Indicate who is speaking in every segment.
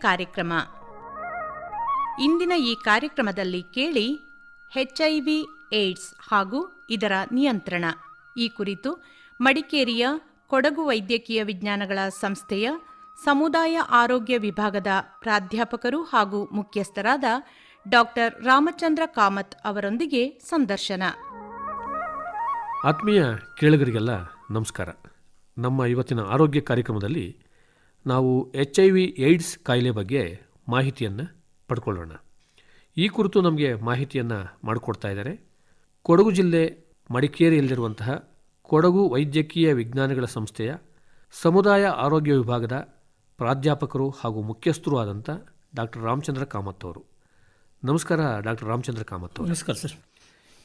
Speaker 1: ಕಾರ್ಯಕ್ರಮ. ಇಂದಿನ ಈ ಕಾರ್ಯಕ್ರಮದಲ್ಲಿ ಕೇಳಿ ಹೆಚ್ಐವಿ ಏಡ್ಸ್ ಹಾಗೂ ಇದರ ನಿಯಂತ್ರಣ. ಈ ಕುರಿತು ಮಡಿಕೇರಿಯ ಕೊಡಗು ವೈದ್ಯಕೀಯ ವಿಜ್ಞಾನಗಳ ಸಂಸ್ಥೆಯ ಸಮುದಾಯ ಆರೋಗ್ಯ ವಿಭಾಗದ ಪ್ರಾಧ್ಯಾಪಕರು ಹಾಗೂ ಮುಖ್ಯಸ್ಥರಾದ ಡಾಕ್ಟರ್ ರಾಮಚಂದ್ರ ಕಾಮತ್ ಅವರೊಂದಿಗೆ ಸಂದರ್ಶನ.
Speaker 2: ಆತ್ಮೀಯ ಕೇಳುಗರಿಗೆಲ್ಲ ನಮಸ್ಕಾರ. ನಮ್ಮ ಇವತ್ತಿನ ಆರೋಗ್ಯ ಕಾರ್ಯಕ್ರಮದಲ್ಲಿ ನಾವು ಎಚ್ ಐ ವಿ ಏಡ್ಸ್ ಕಾಯಿಲೆ ಬಗ್ಗೆ ಮಾಹಿತಿಯನ್ನು ಪಡ್ಕೊಳ್ಳೋಣ. ಈ ಕುರಿತು ನಮಗೆ ಮಾಹಿತಿಯನ್ನು ಮಾಡಿಕೊಡ್ತಾ ಇದ್ದಾರೆ. ಕೊಡಗು ಜಿಲ್ಲೆ ಮಡಿಕೇರಿಯಲ್ಲಿರುವಂತಹ ಕೊಡಗು ವೈದ್ಯಕೀಯ ವಿಜ್ಞಾನಗಳ ಸಂಸ್ಥೆಯ ಸಮುದಾಯ ಆರೋಗ್ಯ ವಿಭಾಗದ ಪ್ರಾಧ್ಯಾಪಕರು ಹಾಗೂ ಮುಖ್ಯಸ್ಥರು ಆದಂಥ ಡಾಕ್ಟರ್ ರಾಮಚಂದ್ರ ಕಾಮತ್ ಅವರು. ನಮಸ್ಕಾರ ಡಾಕ್ಟರ್ ರಾಮಚಂದ್ರ ಕಾಮತ್ ಅವರು.
Speaker 3: ನಮಸ್ಕಾರ ಸರ್.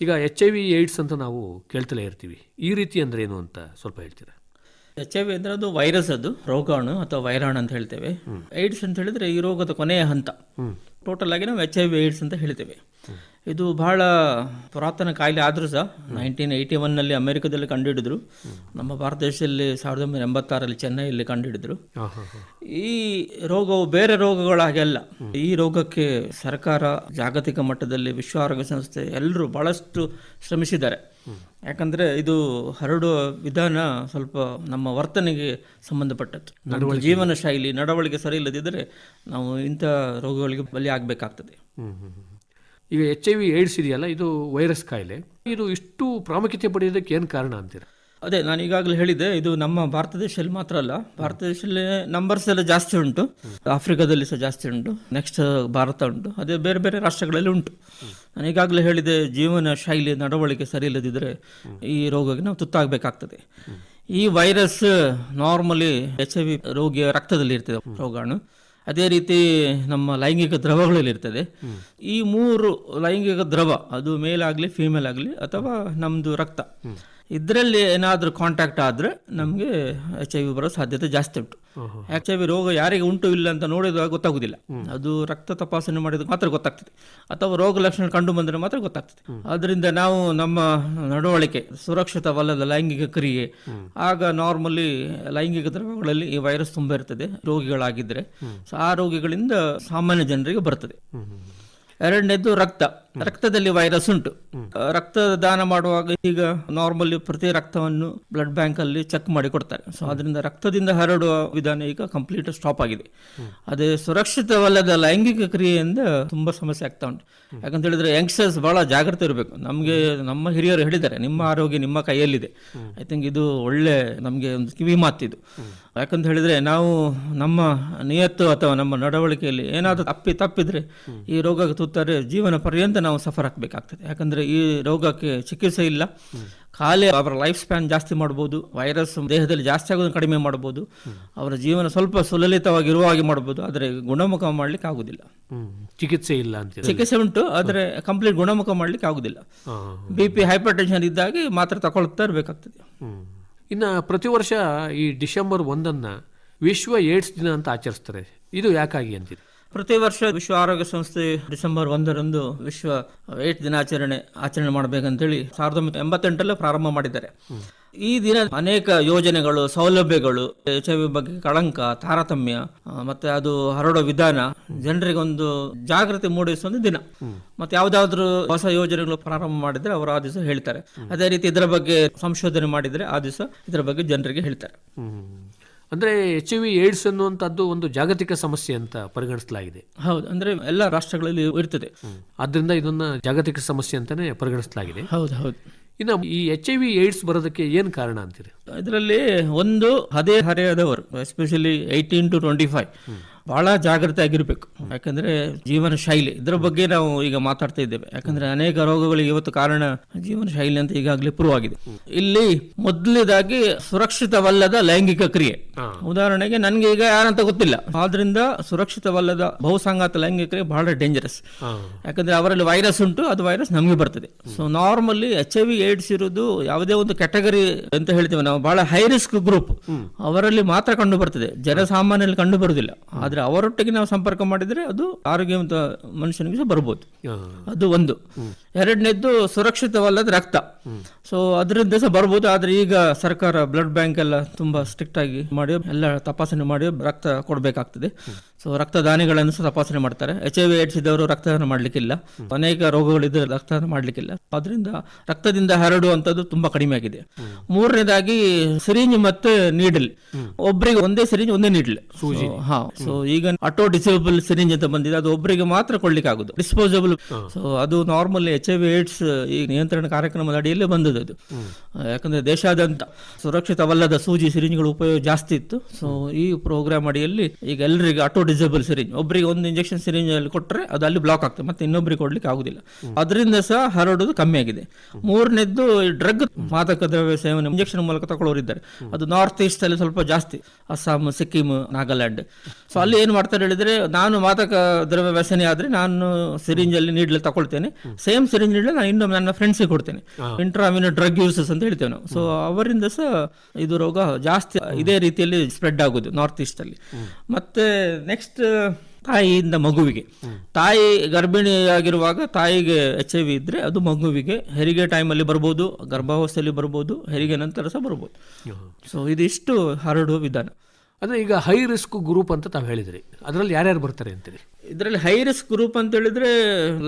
Speaker 2: ಈಗ ಎಚ್ ಐ ವಿ ಏಡ್ಸ್ ಅಂತ ನಾವು ಕೇಳ್ತಲೇ ಇರ್ತೀವಿ. ಈ ರೀತಿ ಅಂದ್ರೆ ಏನು ಅಂತ ಸ್ವಲ್ಪ ಹೇಳ್ತೀರಾ?
Speaker 3: ಎಚ್ ಐ ವಿ ಅಂದ್ರೆ ಅದು ವೈರಸ್ ಅದು ರೋಗಾಣು ಅಥವಾ ವೈರಾಣು ಅಂತ ಹೇಳ್ತೇವೆ. ಏಡ್ಸ್ ಅಂತ ಹೇಳಿದ್ರೆ ಈ ರೋಗದ ಕೊನೆಯ ಹಂತ. ಟೋಟಲ್ ಆಗಿ ನಾವು ಎಚ್ ಐ ವಿ ಏಡ್ಸ್ ಅಂತ ಹೇಳ್ತೇವೆ. ಇದು ಬಹಳ ಪುರಾತನ ಕಾಯಿಲೆ ಆದರೂ ಸಹ ನೈನ್ಟೀನ್ ಏಯ್ಟಿ ಒನ್ನಲ್ಲಿ ಅಮೆರಿಕದಲ್ಲಿ ಕಂಡುಹಿಡಿದ್ರು. ನಮ್ಮ ಭಾರತ ದೇಶದಲ್ಲಿ ಸಾವಿರದ ಒಂಬೈನೂರ ಎಂಬತ್ತಾರಲ್ಲಿ ಚೆನ್ನೈಯಲ್ಲಿ ಕಂಡುಹಿಡಿದ್ರು. ಈ ರೋಗವು ಬೇರೆ ರೋಗಗಳ ಅಲ್ಲ. ಈ ರೋಗಕ್ಕೆ ಸರ್ಕಾರ ಜಾಗತಿಕ ಮಟ್ಟದಲ್ಲಿ ವಿಶ್ವ ಆರೋಗ್ಯ ಸಂಸ್ಥೆ ಎಲ್ಲರೂ ಬಹಳಷ್ಟು ಶ್ರಮಿಸಿದ್ದಾರೆ. ಯಾಕಂದ್ರೆ ಇದು ಹರಡುವ ವಿಧಾನ ಸ್ವಲ್ಪ ನಮ್ಮ ವರ್ತನೆಗೆ ಸಂಬಂಧಪಟ್ಟದ್ದು. ನಮ್ಮ ಜೀವನ ಶೈಲಿ ನಡವಳಿಕೆ ಸರಿ ಇಲ್ಲದಿದ್ದರೆ ನಾವು ಇಂಥ ರೋಗಗಳಿಗೆ ಬಲಿ ಆಗಬೇಕಾಗ್ತದೆ.
Speaker 2: ಈಗ ಎಚ್ ಐ ವಿ ಏಡ್ಸ್ ಇದೆಯಲ್ಲ, ಇದು ವೈರಸ್ ಕಾಯಿಲೆ. ಇದು ಇಷ್ಟು ಪ್ರಾಮುಖ್ಯತೆ ಪಡೆಯೋದಕ್ಕೆ ಏನು ಕಾರಣ ಅಂತೀರಾ?
Speaker 3: ಅದೇ, ನಾನು ಈಗಾಗಲೇ ಹೇಳಿದ್ದೆ, ಇದು ನಮ್ಮ ಭಾರತ ದೇಶದಲ್ಲಿ ಮಾತ್ರ ಅಲ್ಲ. ಭಾರತ ದೇಶದಲ್ಲಿ ನಂಬರ್ಸ್ ಎಲ್ಲ ಜಾಸ್ತಿ ಉಂಟು. ಆಫ್ರಿಕಾದಲ್ಲಿ ಸಹ ಜಾಸ್ತಿ ಉಂಟು. ನೆಕ್ಸ್ಟ್ ಭಾರತ ಉಂಟು. ಅದೇ ಬೇರೆ ಬೇರೆ ರಾಷ್ಟ್ರಗಳಲ್ಲಿ ಉಂಟು. ನಾನು ಈಗಾಗಲೇ ಹೇಳಿದೆ ಜೀವನ ಶೈಲಿ, ನಡವಳಿಕೆ ಸರಿ ಇಲ್ಲದಿದ್ದರೆ ಈ ರೋಗಕ್ಕೆ ನಾವು ತುತ್ತಾಗಬೇಕಾಗ್ತದೆ. ಈ virus normally H I V ರೋಗಿಯ ರಕ್ತದಲ್ಲಿ ಇರ್ತದೆ ರೋಗಾಣು. ಅದೇ ರೀತಿ ನಮ್ಮ ಲೈಂಗಿಕ ದ್ರವಗಳಲ್ಲಿ ಇರ್ತದೆ. ಈ ಮೂರು ಲೈಂಗಿಕ ದ್ರವ ಅದು ಮೇಲ್ ಆಗಲಿ ಫೀಮೇಲ್ ಆಗಲಿ ಅಥವಾ ನಮ್ಮದು ರಕ್ತ. ಇದರಲ್ಲಿ ಏನಾದರೂ ಕಾಂಟ್ಯಾಕ್ಟ್ ಆದರೆ ನಮಗೆ ಎಚ್ ಐ ವಿ ಬರೋ ಸಾಧ್ಯತೆ ಜಾಸ್ತಿ ಉಂಟು. ಎಚ್ ಐ ವಿ ರೋಗ ಯಾರಿಗೆ ಉಂಟು ಇಲ್ಲ ಅಂತ ನೋಡಿದಾಗ ಗೊತ್ತಾಗುದಿಲ್ಲ. ಅದು ರಕ್ತ ತಪಾಸಣೆ ಮಾಡಿದ ಮಾತ್ರ ಗೊತ್ತಾಗ್ತದೆ. ಅಥವಾ ರೋಗ ಲಕ್ಷಣ ಕಂಡು ಬಂದರೆ ಮಾತ್ರ ಗೊತ್ತಾಗ್ತದೆ. ಅದರಿಂದ ನಾವು ನಮ್ಮ ನಡವಳಿಕೆ ಸುರಕ್ಷಿತವಲ್ಲದ ಲೈಂಗಿಕ ಕ್ರಿಯೆ ಆಗ ನಾರ್ಮಲಿ ಲೈಂಗಿಕ ದ್ರವ್ಯಗಳಲ್ಲಿ ಈ ವೈರಸ್ ತುಂಬ ಇರ್ತದೆ ರೋಗಿಗಳಾಗಿದ್ದರೆ ಸೊ ಆ ರೋಗಿಗಳಿಂದ ಸಾಮಾನ್ಯ ಜನರಿಗೆ ಬರ್ತದೆ. ಎರಡನೇದು ರಕ್ತ. ರಕ್ತದಲ್ಲಿ ವೈರಸ್ ಉಂಟು. ರಕ್ತ ದಾನ ಮಾಡುವಾಗ ಈಗ ನಾರ್ಮಲಿ ಪ್ರತಿ ರಕ್ತವನ್ನು ಬ್ಲಡ್ ಬ್ಯಾಂಕ್ ಅಲ್ಲಿ ಚೆಕ್ ಮಾಡಿ ಕೊಡ್ತಾರೆ. ಸೊ ಅದರಿಂದ ರಕ್ತದಿಂದ ಹರಡುವ ವಿಧಾನ ಈಗ ಕಂಪ್ಲೀಟ್ ಸ್ಟಾಪ್ ಆಗಿದೆ. ಅದೇ ಸುರಕ್ಷಿತವಲ್ಲದ ಲೈಂಗಿಕ ಕ್ರಿಯೆಯಿಂದ ತುಂಬಾ ಸಮಸ್ಯೆ ಆಗ್ತಾ ಉಂಟು. ಯಾಕಂತ ಹೇಳಿದ್ರೆ ಯಂಗ್ಸ್ಟರ್ಸ್ ಬಹಳ ಜಾಗ್ರತೆ ಇರಬೇಕು. ನಮಗೆ ನಮ್ಮ ಹಿರಿಯರು ಹೇಳಿದ್ದಾರೆ ನಿಮ್ಮ ಆರೋಗ್ಯ ನಿಮ್ಮ ಕೈಯಲ್ಲಿದೆ. ಐ ಥಿಂಕ್ ಇದು ಒಳ್ಳೆ ನಮಗೆ ಒಂದು ಕಿವಿ ಮಾತಿದು ಯಾಕಂತ ಹೇಳಿದ್ರೆ ನಾವು ನಮ್ಮ ನಿಯತ್ತು ಅಥವಾ ನಮ್ಮ ನಡವಳಿಕೆಯಲ್ಲಿ ಏನಾದರೂ ತಪ್ಪಿ ತಪ್ಪಿದ್ರೆ ಈ ರೋಗಕ್ಕೆ ತುತ್ತಾರೆ ಜೀವನ ಪರ್ಯಂತ ನಾವು ಸಫರ್ ಹಾಕಬೇಕಾಗ್ತದೆ ಯಾಕಂದ್ರೆ ಈ ರೋಗಕ್ಕೆ ಚಿಕಿತ್ಸೆ ಇಲ್ಲ. ಖಾಲಿ ಅವರ ಲೈಫ್ ಸ್ಪ್ಯಾನ್ ಜಾಸ್ತಿ ಮಾಡ್ಬೋದು ವೈರಸ್ ದೇಹದಲ್ಲಿ ಜಾಸ್ತಿ ಆಗೋದನ್ನು ಕಡಿಮೆ ಮಾಡ್ಬೋದು ಅವರ ಜೀವನ ಸ್ವಲ್ಪ ಸುಲಲಿತವಾಗಿರುವ ಹಾಗೆ ಮಾಡ್ಬೋದು ಆದರೆ ಗುಣಮುಖ ಮಾಡಲಿಕ್ಕೆ ಆಗುದಿಲ್ಲ.
Speaker 2: ಚಿಕಿತ್ಸೆ ಇಲ್ಲ ಅಂತ
Speaker 3: ಚಿಕಿತ್ಸೆ ಉಂಟು ಆದರೆ ಕಂಪ್ಲೀಟ್ ಗುಣಮುಖ ಮಾಡಲಿಕ್ಕೆ ಆಗುದಿಲ್ಲ. ಬಿ ಪಿ ಹೈಪರ್ ಟೆನ್ಷನ್ ಇದ್ದಾಗೆ ಮಾತ್ರ ತಗೊಳ್ತಾ ಇರಬೇಕಾಗ್ತದೆ.
Speaker 2: ಇನ್ನು ಪ್ರತಿ ವರ್ಷ ಈ ಡಿಸೆಂಬರ್ ಒಂದನ್ನು ವಿಶ್ವ ಏಡ್ಸ್ ದಿನ ಅಂತ ಆಚರಿಸ್ತಾರೆ. ಇದು ಯಾಕಾಗಿ ಅಂತೀರಿ?
Speaker 3: ಪ್ರತಿ ವರ್ಷ ವಿಶ್ವ ಆರೋಗ್ಯ ಸಂಸ್ಥೆ ಡಿಸೆಂಬರ್ ಒಂದರಂದು ವಿಶ್ವ ಏಟ್ ದಿನಾಚರಣೆ ಆಚರಣೆ ಮಾಡಬೇಕಂತೇಳಿ ಸಾವಿರದ ಒಂಬೈನೂರ ಎಂಬತ್ತೆಂಟರಲ್ಲೇ ಪ್ರಾರಂಭ ಮಾಡಿದ್ದಾರೆ. ಈ ದಿನ ಅನೇಕ ಯೋಜನೆಗಳು, ಸೌಲಭ್ಯಗಳು, ಎಚ್ ಐ ವಿ ಬಗ್ಗೆ ಕಳಂಕ, ತಾರತಮ್ಯ ಮತ್ತೆ ಅದು ಹರಡೋ ವಿಧಾನ ಜನರಿಗೆ ಒಂದು ಜಾಗೃತಿ ಮೂಡಿಸುವ ದಿನ. ಮತ್ತೆ ಯಾವ್ದಾದ್ರು ಹೊಸ ಯೋಜನೆಗಳು ಪ್ರಾರಂಭ ಮಾಡಿದ್ರೆ ಅವರು ಆ ದಿವಸ ಹೇಳ್ತಾರೆ. ಅದೇ ರೀತಿ ಇದರ ಬಗ್ಗೆ ಸಂಶೋಧನೆ ಮಾಡಿದ್ರೆ ಆ ದಿವಸ ಇದರ ಬಗ್ಗೆ ಜನರಿಗೆ ಹೇಳ್ತಾರೆ.
Speaker 2: ಅಂದ್ರೆ ಎಚ್ ಐ ವಿ ಏಡ್ಸ್ ಅನ್ನುವಂಥದ್ದು ಒಂದು ಜಾಗತಿಕ ಸಮಸ್ಯೆ ಅಂತ ಪರಿಗಣಿಸಲಾಗಿದೆ.
Speaker 3: ಹೌದು ಅಂದ್ರೆ ಎಲ್ಲ ರಾಷ್ಟ್ರಗಳಲ್ಲಿ ಇರ್ತದೆ.
Speaker 2: ಆದ್ದರಿಂದ ಇದನ್ನ ಜಾಗತಿಕ ಸಮಸ್ಯೆ ಅಂತಲೇ ಪರಿಗಣಿಸಲಾಗಿದೆ.
Speaker 3: ಹೌದು ಹೌದು.
Speaker 2: ಇನ್ನು ಈ ಎಚ್ ಐ ವಿ ಏಡ್ಸ್ ಬರೋದಕ್ಕೆ ಏನು ಕಾರಣ ಅಂತೀರಿ?
Speaker 3: ಇದರಲ್ಲಿ ಒಂದು ಹದೇ ಹರೆಯದವರು especially eighteen to twenty five ಬಹಳ ಜಾಗ್ರತೆ ಆಗಿರ್ಬೇಕು. ಯಾಕಂದ್ರೆ ಜೀವನ ಶೈಲಿ ಇದರ ಬಗ್ಗೆ ನಾವು ಈಗ ಮಾತಾಡ್ತಾ ಇದ್ದೇವೆ. ಯಾಕಂದ್ರೆ ಅನೇಕ ರೋಗಗಳಿಗೆ ಇವತ್ತು ಕಾರಣ ಜೀವನ ಶೈಲಿ ಅಂತ ಈಗಾಗಲೇ ಪ್ರೂವ್ ಆಗಿದೆ. ಇಲ್ಲಿ ಮೊದಲನೇದಾಗಿ ಸುರಕ್ಷಿತವಲ್ಲದ ಲೈಂಗಿಕ ಕ್ರಿಯೆ. ಉದಾಹರಣೆಗೆ ನನಗೆ ಈಗ ಯಾರಂತ ಗೊತ್ತಿಲ್ಲ. ಆದ್ರಿಂದ ಸುರಕ್ಷಿತವಲ್ಲದ ಬಹುಸಂಗಾತ ಲೈಂಗಿಕ ಕ್ರಿಯೆ ಬಹಳ ಡೇಂಜರಸ್ ಯಾಕಂದ್ರೆ ಅವರಲ್ಲಿ ವೈರಸ್ ಉಂಟು ಅದು ವೈರಸ್ ನಮಗೆ ಬರ್ತದೆ. So normally H I V AIDS ಇರೋದು ಯಾವುದೇ ಒಂದು ಕ್ಯಾಟಗರಿ ಅಂತ ಹೇಳ್ತೇವೆ ನಾವು. ಬಹಳ ಹೈ ರಿಸ್ಕ್ ಗ್ರೂಪ್ ಅವರಲ್ಲಿ ಮಾತ್ರ ಕಂಡು ಬರ್ತದೆ. ಜನಸಾಮಾನ್ಯರಲ್ಲಿ ಕಂಡು ಬರುವುದಿಲ್ಲ. ಆದ್ರೆ ಅವರೊಟ್ಟಿಗೆ ನಾವು ಸಂಪರ್ಕ ಮಾಡಿದ್ರೆ ಅದು ಆರೋಗ್ಯವಂತ ಮನುಷ್ಯನಿಗೆ ಸಹ ಬರ್ಬೋದು. ಅದು ಒಂದು. ಎರಡನೇದ್ದು ಸುರಕ್ಷಿತವಲ್ಲದ ರಕ್ತ. ಸೊ ಅದರಿಂದ ಸಹ ಬರ್ಬೋದು. ಆದ್ರೆ ಈಗ ಸರ್ಕಾರ ಬ್ಲಡ್ ಬ್ಯಾಂಕ್ ಎಲ್ಲ ತುಂಬಾ ಸ್ಟ್ರಿಕ್ಟ್ ಆಗಿ ಮಾಡಿ ಎಲ್ಲ ತಪಾಸಣೆ ಮಾಡಿ ರಕ್ತ ಕೊಡಬೇಕಾಗ್ತದೆ. ಸೊ ರಕ್ತದಾನಿಗಳನ್ನು ಸಹ ತಪಾಸಣೆ ಮಾಡ್ತಾರೆ. ಎಚ್ ಐ ವಿ ಏಡ್ಸ್ ಇದ್ದವರು ರಕ್ತದಾನ ಮಾಡಲಿಕ್ಕಿಲ್ಲ. ಅನೇಕ ರೋಗಗಳಿದ್ದರೆ ರಕ್ತದಾನ ಮಾಡಲಿಕ್ಕಿಲ್ಲ. ಅದರಿಂದ ರಕ್ತದಿಂದ ಹರಡುವಂಥದ್ದು ತುಂಬಾ ಕಡಿಮೆ ಆಗಿದೆ. ಮೂರನೇದಾಗಿ ಸಿರಿಂಜ್ ಮತ್ತೆ ನೀಡಲ್. ಒಬ್ಬರಿಗೆ ಒಂದೇ ಸಿರಿಂಜ್ ಒಂದೇ ನೀಡಲ್. ಹಾ. ಸೊ ಈಗ ಆಟೋ ಡಿಸೇಬಲ್ ಸಿರಿಂಜ್ ಅಂತ ಬಂದಿದೆ. ಅದು ಒಬ್ಬರಿಗೆ ಮಾತ್ರ ಕೊಡ್ಲಿಕ್ಕೆ ಆಗುದು ಡಿಸ್ಪೋಸಬಲ್ ಸೊ ಅದು normal H I V AIDS ಈ ನಿಯಂತ್ರಣ ಕಾರ್ಯಕ್ರಮದ ಅಡಿಯಲ್ಲೇ ಬಂದದ್ದು ಅದು. ಯಾಕಂದ್ರೆ ದೇಶಾದ್ಯಂತ ಸುರಕ್ಷಿತವಲ್ಲದ ಸೂಜಿ ಸಿರಿಂಜ್ಗಳು ಉಪಯೋಗ ಜಾಸ್ತಿ ಇತ್ತು. ಸೊ ಈ ಪ್ರೋಗ್ರಾಮ್ ಅಡಿಯಲ್ಲಿ ಈಗ ಎಲ್ಲರಿಗೆ ಆಟೋ ಡಿಸೇಬಲ್ ಸಿರಿಂಜ್ ಒಬ್ಬರಿಗೆ ಒಂದು ಇಂಜೆಕ್ಷನ್ ಸಿರಿಂಜ್ ಅಲ್ಲಿ ಕೊಟ್ಟರೆ ಅದು ಅಲ್ಲಿ ಬ್ಲಾಕ್ ಆಗ್ತದೆ ಮತ್ತೆ ಇನ್ನೊಬ್ಬರಿಗೆ ಕೊಡ್ಲಿಕ್ಕೆ ಆಗುದಿಲ್ಲ. ಅದರಿಂದ ಸಹ ಹರಡೋದು ಕಮ್ಮಿ ಆಗಿದೆ. ಮೂರನೇದ್ದು ಡ್ರಗ್ ಮಾದಕ ದ್ರವ್ಯ ಸೇವನೆ ಇಂಜೆಕ್ಷನ್ ಮೂಲಕ ತಗೊಳ್ಳೋರಿದ್ದಾರೆ ಅದು ನಾರ್ತ್ ಈಸ್ಟ್ ಅಲ್ಲಿ ಸ್ವಲ್ಪ ಜಾಸ್ತಿ ಅಸ್ಸಾಂ ಸಿಕ್ಕಿಂ ನಾಗಾಲ್ಯಾಂಡ್ ಸೊ ಅಲ್ಲಿ ಏನ್ ಮಾಡ್ತಾರೆ ಹೇಳಿದ್ರೆ ನಾನು ಮಾದಕ ದ್ರವ್ಯ ವ್ಯಸನಿ ಆದ್ರೆ ನಾನು ಸಿರಿಂಜ್ ಅಲ್ಲಿ ನೀಡ್ಲಿ ತಗೊಳ್ತೇನೆ. ಸೇಮ್ ಸಿರಿಂಜ್ ನೀಡಲು ನಾನು ಇನ್ನೊಮ್ಮೆ ನನ್ನ ಫ್ರೆಂಡ್ಸಿಗೆ ಕೊಡ್ತೇನೆ. ಇಂಟ್ರಾಮಿನ ಡ್ರಗ್ ಯೂಸಸ್ ಅಂತ ಹೇಳ್ತೇವೆ ನಾವು. ಸೊ ಅವರಿಂದ ಸಹ ಇದು ರೋಗ ಜಾಸ್ತಿ ಇದೇ ರೀತಿಯಲ್ಲಿ ಸ್ಪ್ರೆಡ್ ಆಗುದು ನಾರ್ತ್ ಈಸ್ಟ್ ಅಲ್ಲಿ. ಮತ್ತೆ ನೆಕ್ಸ್ಟ್ ತಾಯಿಯಿಂದ ಮಗುವಿಗೆ. ತಾಯಿ ಗರ್ಭಿಣಿಯಾಗಿರುವಾಗ ತಾಯಿಗೆ ಎಚ್ ಐ ವಿ ಇದ್ರೆ ಅದು ಮಗುವಿಗೆ ಹೆರಿಗೆ ಟೈಮಲ್ಲಿ ಬರ್ಬೋದು ಗರ್ಭಾವಸ್ಥೆಯಲ್ಲಿ ಬರ್ಬೋದು ಹೆರಿಗೆ ನಂತರ ಸಹ ಬರ್ಬೋದು. ಸೊ ಇದಿಷ್ಟು ಹರಡುವ ವಿಧಾನ.
Speaker 2: ಅಂದರೆ ಈಗ ಹೈ ರಿಸ್ಕ್ ಗ್ರೂಪ್ ಅಂತ ತಾವು ಹೇಳಿದ್ರಿ. ಅದರಲ್ಲಿ ಯಾರ್ಯಾರು ಬರ್ತಾರೆ ಅಂತೇಳಿ
Speaker 3: ಇದರಲ್ಲಿ ಹೈ ರಿಸ್ಕ್ ಗ್ರೂಪ್ ಅಂತ ಹೇಳಿದ್ರೆ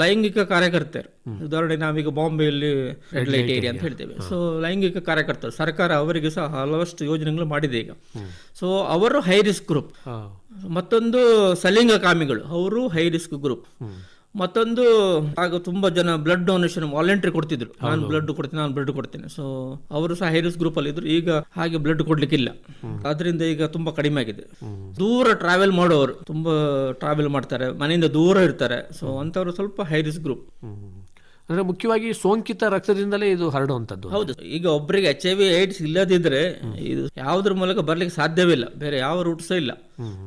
Speaker 3: ಲೈಂಗಿಕ ಕಾರ್ಯಕರ್ತರು ಉದಾಹರಣೆ ನಾವೀಗ ಬಾಂಬೆಯಲ್ಲಿ ರೆಡ್ ಲೈಟ್ ಏರಿಯಾ ಅಂತ ಹೇಳ್ತೇವೆ. ಸೊ ಲೈಂಗಿಕ ಕಾರ್ಯಕರ್ತರು ಸರ್ಕಾರ ಅವರಿಗೆ ಸಹ ಹಲವಷ್ಟು ಯೋಜನೆಗಳು ಮಾಡಿದೆ ಈಗ. ಸೊ ಅವರು ಹೈ ರಿಸ್ಕ್ ಗ್ರೂಪ್
Speaker 2: ಮತ್ತೊಂದು
Speaker 3: ಮತ್ತೊಂದು ಸಲಿಂಗಕಾಮಿಗಳು ಅವರು ಹೈ ರಿಸ್ಕ್ ಗ್ರೂಪ್ ಮತ್ತೊಂದು ಆಗ ತುಂಬಾ ಜನ ಬ್ಲಡ್ ಡೊನೇಷನ್ ವಾಲಂಟ್ರಿ ಕೊಡ್ತಿದ್ರು. ನಾನು ಬ್ಲಡ್ ಕೊಡ್ತೀನಿ ನಾನು ಬ್ಲಡ್ ಕೊಡ್ತೇನೆ. ಸೊ ಅವರು ಸಹ ಹೈರಿಸ್ ಗ್ರೂಪ್ ಅಲ್ಲಿ ಇದ್ರು. ಈಗ ಹಾಗೆ ಬ್ಲಡ್ ಕೊಡ್ಲಿಕ್ಕಿಲ್ಲ. ಅದರಿಂದ ಈಗ ತುಂಬಾ ಕಡಿಮೆ ಆಗಿದೆ. ದೂರ ಟ್ರಾವೆಲ್ ಮಾಡೋರು ತುಂಬಾ ಟ್ರಾವೆಲ್ ಮಾಡ್ತಾರೆ. ಮನೆಯಿಂದ ದೂರ ಇರ್ತಾರೆ. ಸೊ ಅಂತವರು ಸ್ವಲ್ಪ ಹೈರಿಸ್ ಗ್ರೂಪ್
Speaker 2: ಅಂದರೆ ಮುಖ್ಯವಾಗಿ ಸೋಂಕಿತ ರಕ್ತದಿಂದಲೇ ಇದು ಹರಡುವಂತದ್ದು
Speaker 3: ಹೌದು. ಈಗ ಒಬ್ಬರಿಗೆ ಎಚ್ ಐ ವಿ ಏಡ್ಸ್ ಇಲ್ಲದಿದ್ರೆ ಇದು ಯಾವುದ್ರ ಮೂಲಕ ಬರ್ಲಿಕ್ಕೆ ಸಾಧ್ಯವಿಲ್ಲ ಬೇರೆ ಯಾವ ರೂಟ್ಸ್ ಇಲ್ಲ.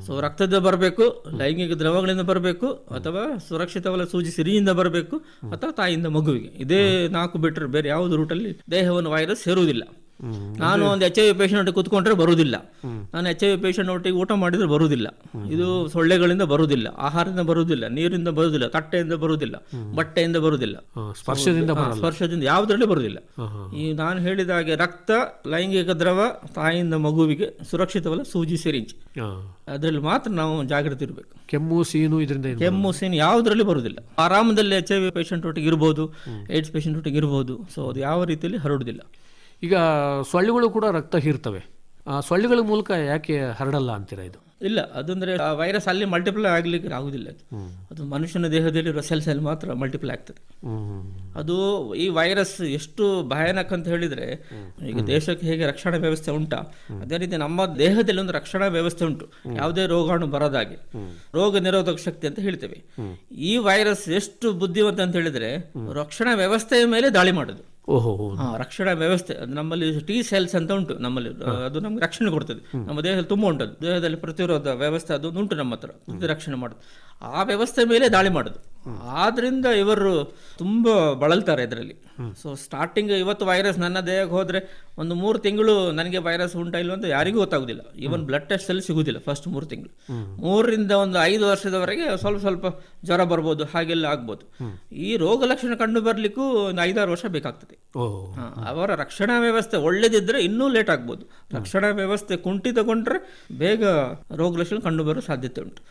Speaker 3: ಸೊ ರಕ್ತದಿಂದ ಬರಬೇಕು ಲೈಂಗಿಕ ದ್ರವಗಳಿಂದ ಬರಬೇಕು ಅಥವಾ ಸುರಕ್ಷಿತವಲ್ಲ ಸೂಜಿ ಸಿರಿಯಿಂದ ಬರಬೇಕು ಅಥವಾ ತಾಯಿಯಿಂದ ಮಗುವಿಗೆ. ಇದೇ ನಾಲ್ಕು ಬಿಟ್ಟರೆ ಬೇರೆ ಯಾವ್ದು ರೂಟಲ್ಲಿ ದೇಹವನ್ನು ವೈರಸ್ ಸೇರುವುದಿಲ್ಲ. ನಾನು ಒಂದು ಎಚ್ ಐ ವಿ ಪೇಷಂಟ್ ಕೂತ್ಕೊಂಡ್ರೆ ಬರುವುದಿಲ್ಲ. ನಾನು ಎಚ್ ಐ ವಿ ಪೇಷಂಟ್ ಒಟ್ಟಿಗೆ ಊಟ ಮಾಡಿದ್ರೆ ಬರುವುದಿಲ್ಲ. ಇದು ಸೊಳ್ಳೆಗಳಿಂದ ಬರುವುದಿಲ್ಲ ಆಹಾರದಿಂದ ಬರುವುದಿಲ್ಲ ನೀರಿಂದ ಬರುವುದಿಲ್ಲ ತಟ್ಟೆಯಿಂದ ಬರುವುದಿಲ್ಲ ಬಟ್ಟೆಯಿಂದ ಬರುವುದಿಲ್ಲ.
Speaker 2: ಸ್ಪರ್ಶದಿಂದ
Speaker 3: ಸ್ಪರ್ಶದಿಂದ ಯಾವುದರಲ್ಲಿ ಬರುವುದಿಲ್ಲ. ಈ ನಾನು ಹೇಳಿದ ಹಾಗೆ ರಕ್ತ ಲೈಂಗಿಕ ದ್ರವ ತಾಯಿಯಿಂದ ಮಗುವಿಗೆ ಸುರಕ್ಷಿತವಲ್ಲ ಸೂಜಿ ಸಿರಿಂಜ್. ಅದರಲ್ಲಿ ಮಾತ್ರ ನಾವು ಜಾಗೃತಿ ಇರಬೇಕು.
Speaker 2: ಕೆಮ್ಮು ಸೀನು ಇದರಿಂದ
Speaker 3: ಕೆಮ್ಮು ಸೀನು ಯಾವುದರಲ್ಲಿ ಬರುವುದಿಲ್ಲ. ಆರಾಮದಲ್ಲಿ ಎಚ್ ಐ ವಿ ಪೇಷಂಟ್ ಒಟ್ಟಿಗೆ ಇರ್ಬೋದು ಏಡ್ಸ್ ಪೇಷಂಟ್ ಒಟ್ಟಿಗೆ ಇರ್ಬೋದು. ಸೊ ಅದು ಯಾವ ರೀತಿಯಲ್ಲಿ ಹರಡುವುದಿಲ್ಲ.
Speaker 2: ಈಗ ಸೊಳ್ಳೆಗಳು ಕೂಡ ರಕ್ತ ಹೀರ್ತವೆ. ಆ ಸೊಳ್ಳೆಗಳ ಮೂಲಕ ಯಾಕೆ ಹರಡಲ್ಲ ಅಂತೀರಾ ಇದು?
Speaker 3: ಇಲ್ಲ ಅದಂದ್ರೆ ಆ ವೈರಸ್ ಅಲ್ಲಿ ಮಲ್ಟಿಪ್ಲೈ ಆಗ್ಲಿಕ್ಕೆ ಆಗುದಿಲ್ಲ ಅದು. ಅದು ಮನುಷ್ಯನ ದೇಹದಲ್ಲಿ ಸೆಲ್ಸ್ ಅಲ್ಲಿ ಮಾತ್ರ ಮಲ್ಟಿಪ್ಲೈ ಆಗ್ತದೆ. ಅದು ಈ ವೈರಸ್ ಎಷ್ಟು ಭಯಾನಕ ಅಂತ ಹೇಳಿದ್ರೆ ಈಗ ದೇಶಕ್ಕೆ ಹೇಗೆ ರಕ್ಷಣಾ ವ್ಯವಸ್ಥೆ ಉಂಟಾ ಅದೇ ರೀತಿ ನಮ್ಮ ದೇಹದಲ್ಲಿ ಒಂದು ರಕ್ಷಣಾ ವ್ಯವಸ್ಥೆ ಉಂಟು. ಯಾವುದೇ ರೋಗಾಣು ಬರದಾಗೆ. ರೋಗ ನಿರೋಧಕ ಶಕ್ತಿ ಅಂತ ಹೇಳ್ತೇವೆ. ಈ ವೈರಸ್ ಎಷ್ಟು ಬುದ್ಧಿವಂತ ಅಂತ ಹೇಳಿದ್ರೆ ರಕ್ಷಣಾ ವ್ಯವಸ್ಥೆಯ ಮೇಲೆ ದಾಳಿ ಮಾಡುದು.
Speaker 2: ಓಹೋ
Speaker 3: ಹಾ ರಕ್ಷಣಾ ವ್ಯವಸ್ಥೆ ನಮ್ಮಲ್ಲಿ ಟಿ ಸೆಲ್ಸ್ ಅಂತ ಉಂಟು ನಮ್ಮಲ್ಲಿ. ಅದು ನಮ್ಗೆ ರಕ್ಷಣೆ ಕೊಡ್ತದೆ. ನಮ್ಮ ದೇಹದಲ್ಲಿ ತುಂಬ ಉಂಟು ದೇಹದಲ್ಲಿ ಪ್ರತಿರೋಧ ವ್ಯವಸ್ಥೆ ಅದು ಉಂಟು ನಮ್ಮ ಹತ್ರ. ಇದು ರಕ್ಷಣೆ ಮಾಡುದು ಆ ವ್ಯವಸ್ಥೆ ಮೇಲೆ ದಾಳಿ ಮಾಡುದು. ಆದ್ರಿಂದ ಇವರು ತುಂಬಾ ಬಳಲ್ತಾರೆ ಇದರಲ್ಲಿ. ಸೊ ಸ್ಟಾರ್ಟಿಂಗ್ ಇವತ್ತು ವೈರಸ್ ನನ್ನ ದೇಹಕ್ಕೆ ಹೋದ್ರೆ ಒಂದು ಮೂರು ತಿಂಗಳು ನನಗೆ ವೈರಸ್ ಉಂಟ ಇಲ್ಲ ಅಂತ ಯಾರಿಗೂ ಗೊತ್ತಾಗುದಿಲ್ಲ. ಈವನ್ ಬ್ಲಡ್ ಟೆಸ್ಟ್ ಅಲ್ಲಿ ಸಿಗುದಿಲ್ಲ ಫಸ್ಟ್ ಮೂರು ತಿಂಗಳು. ಮೂರರಿಂದ ಒಂದು ಐದು ವರ್ಷದವರೆಗೆ ಸ್ವಲ್ಪ ಸ್ವಲ್ಪ ಜ್ವರ ಬರ್ಬೋದು ಹಾಗೆಲ್ಲ ಆಗ್ಬೋದು. ಈ ರೋಗ ಲಕ್ಷಣ ಕಂಡು ಬರ್ಲಿಕ್ಕೂ ಒಂದು ಐದಾರು ವರ್ಷ ಬೇಕಾಗ್ತದೆ. ಅವರ ರಕ್ಷಣಾ ವ್ಯವಸ್ಥೆ ಒಳ್ಳೇದಿದ್ರೆ ಇನ್ನೂ ಲೇಟ್ ಆಗ್ಬೋದು. ರಕ್ಷಣಾ ವ್ಯವಸ್ಥೆ ಕುಂಠಿತಗೊಂಡ್ರೆ ಬೇಗ ರೋಗ ಲಕ್ಷಣ ಕಂಡು ಬರೋ ಸಾಧ್ಯತೆ ಉಂಟು.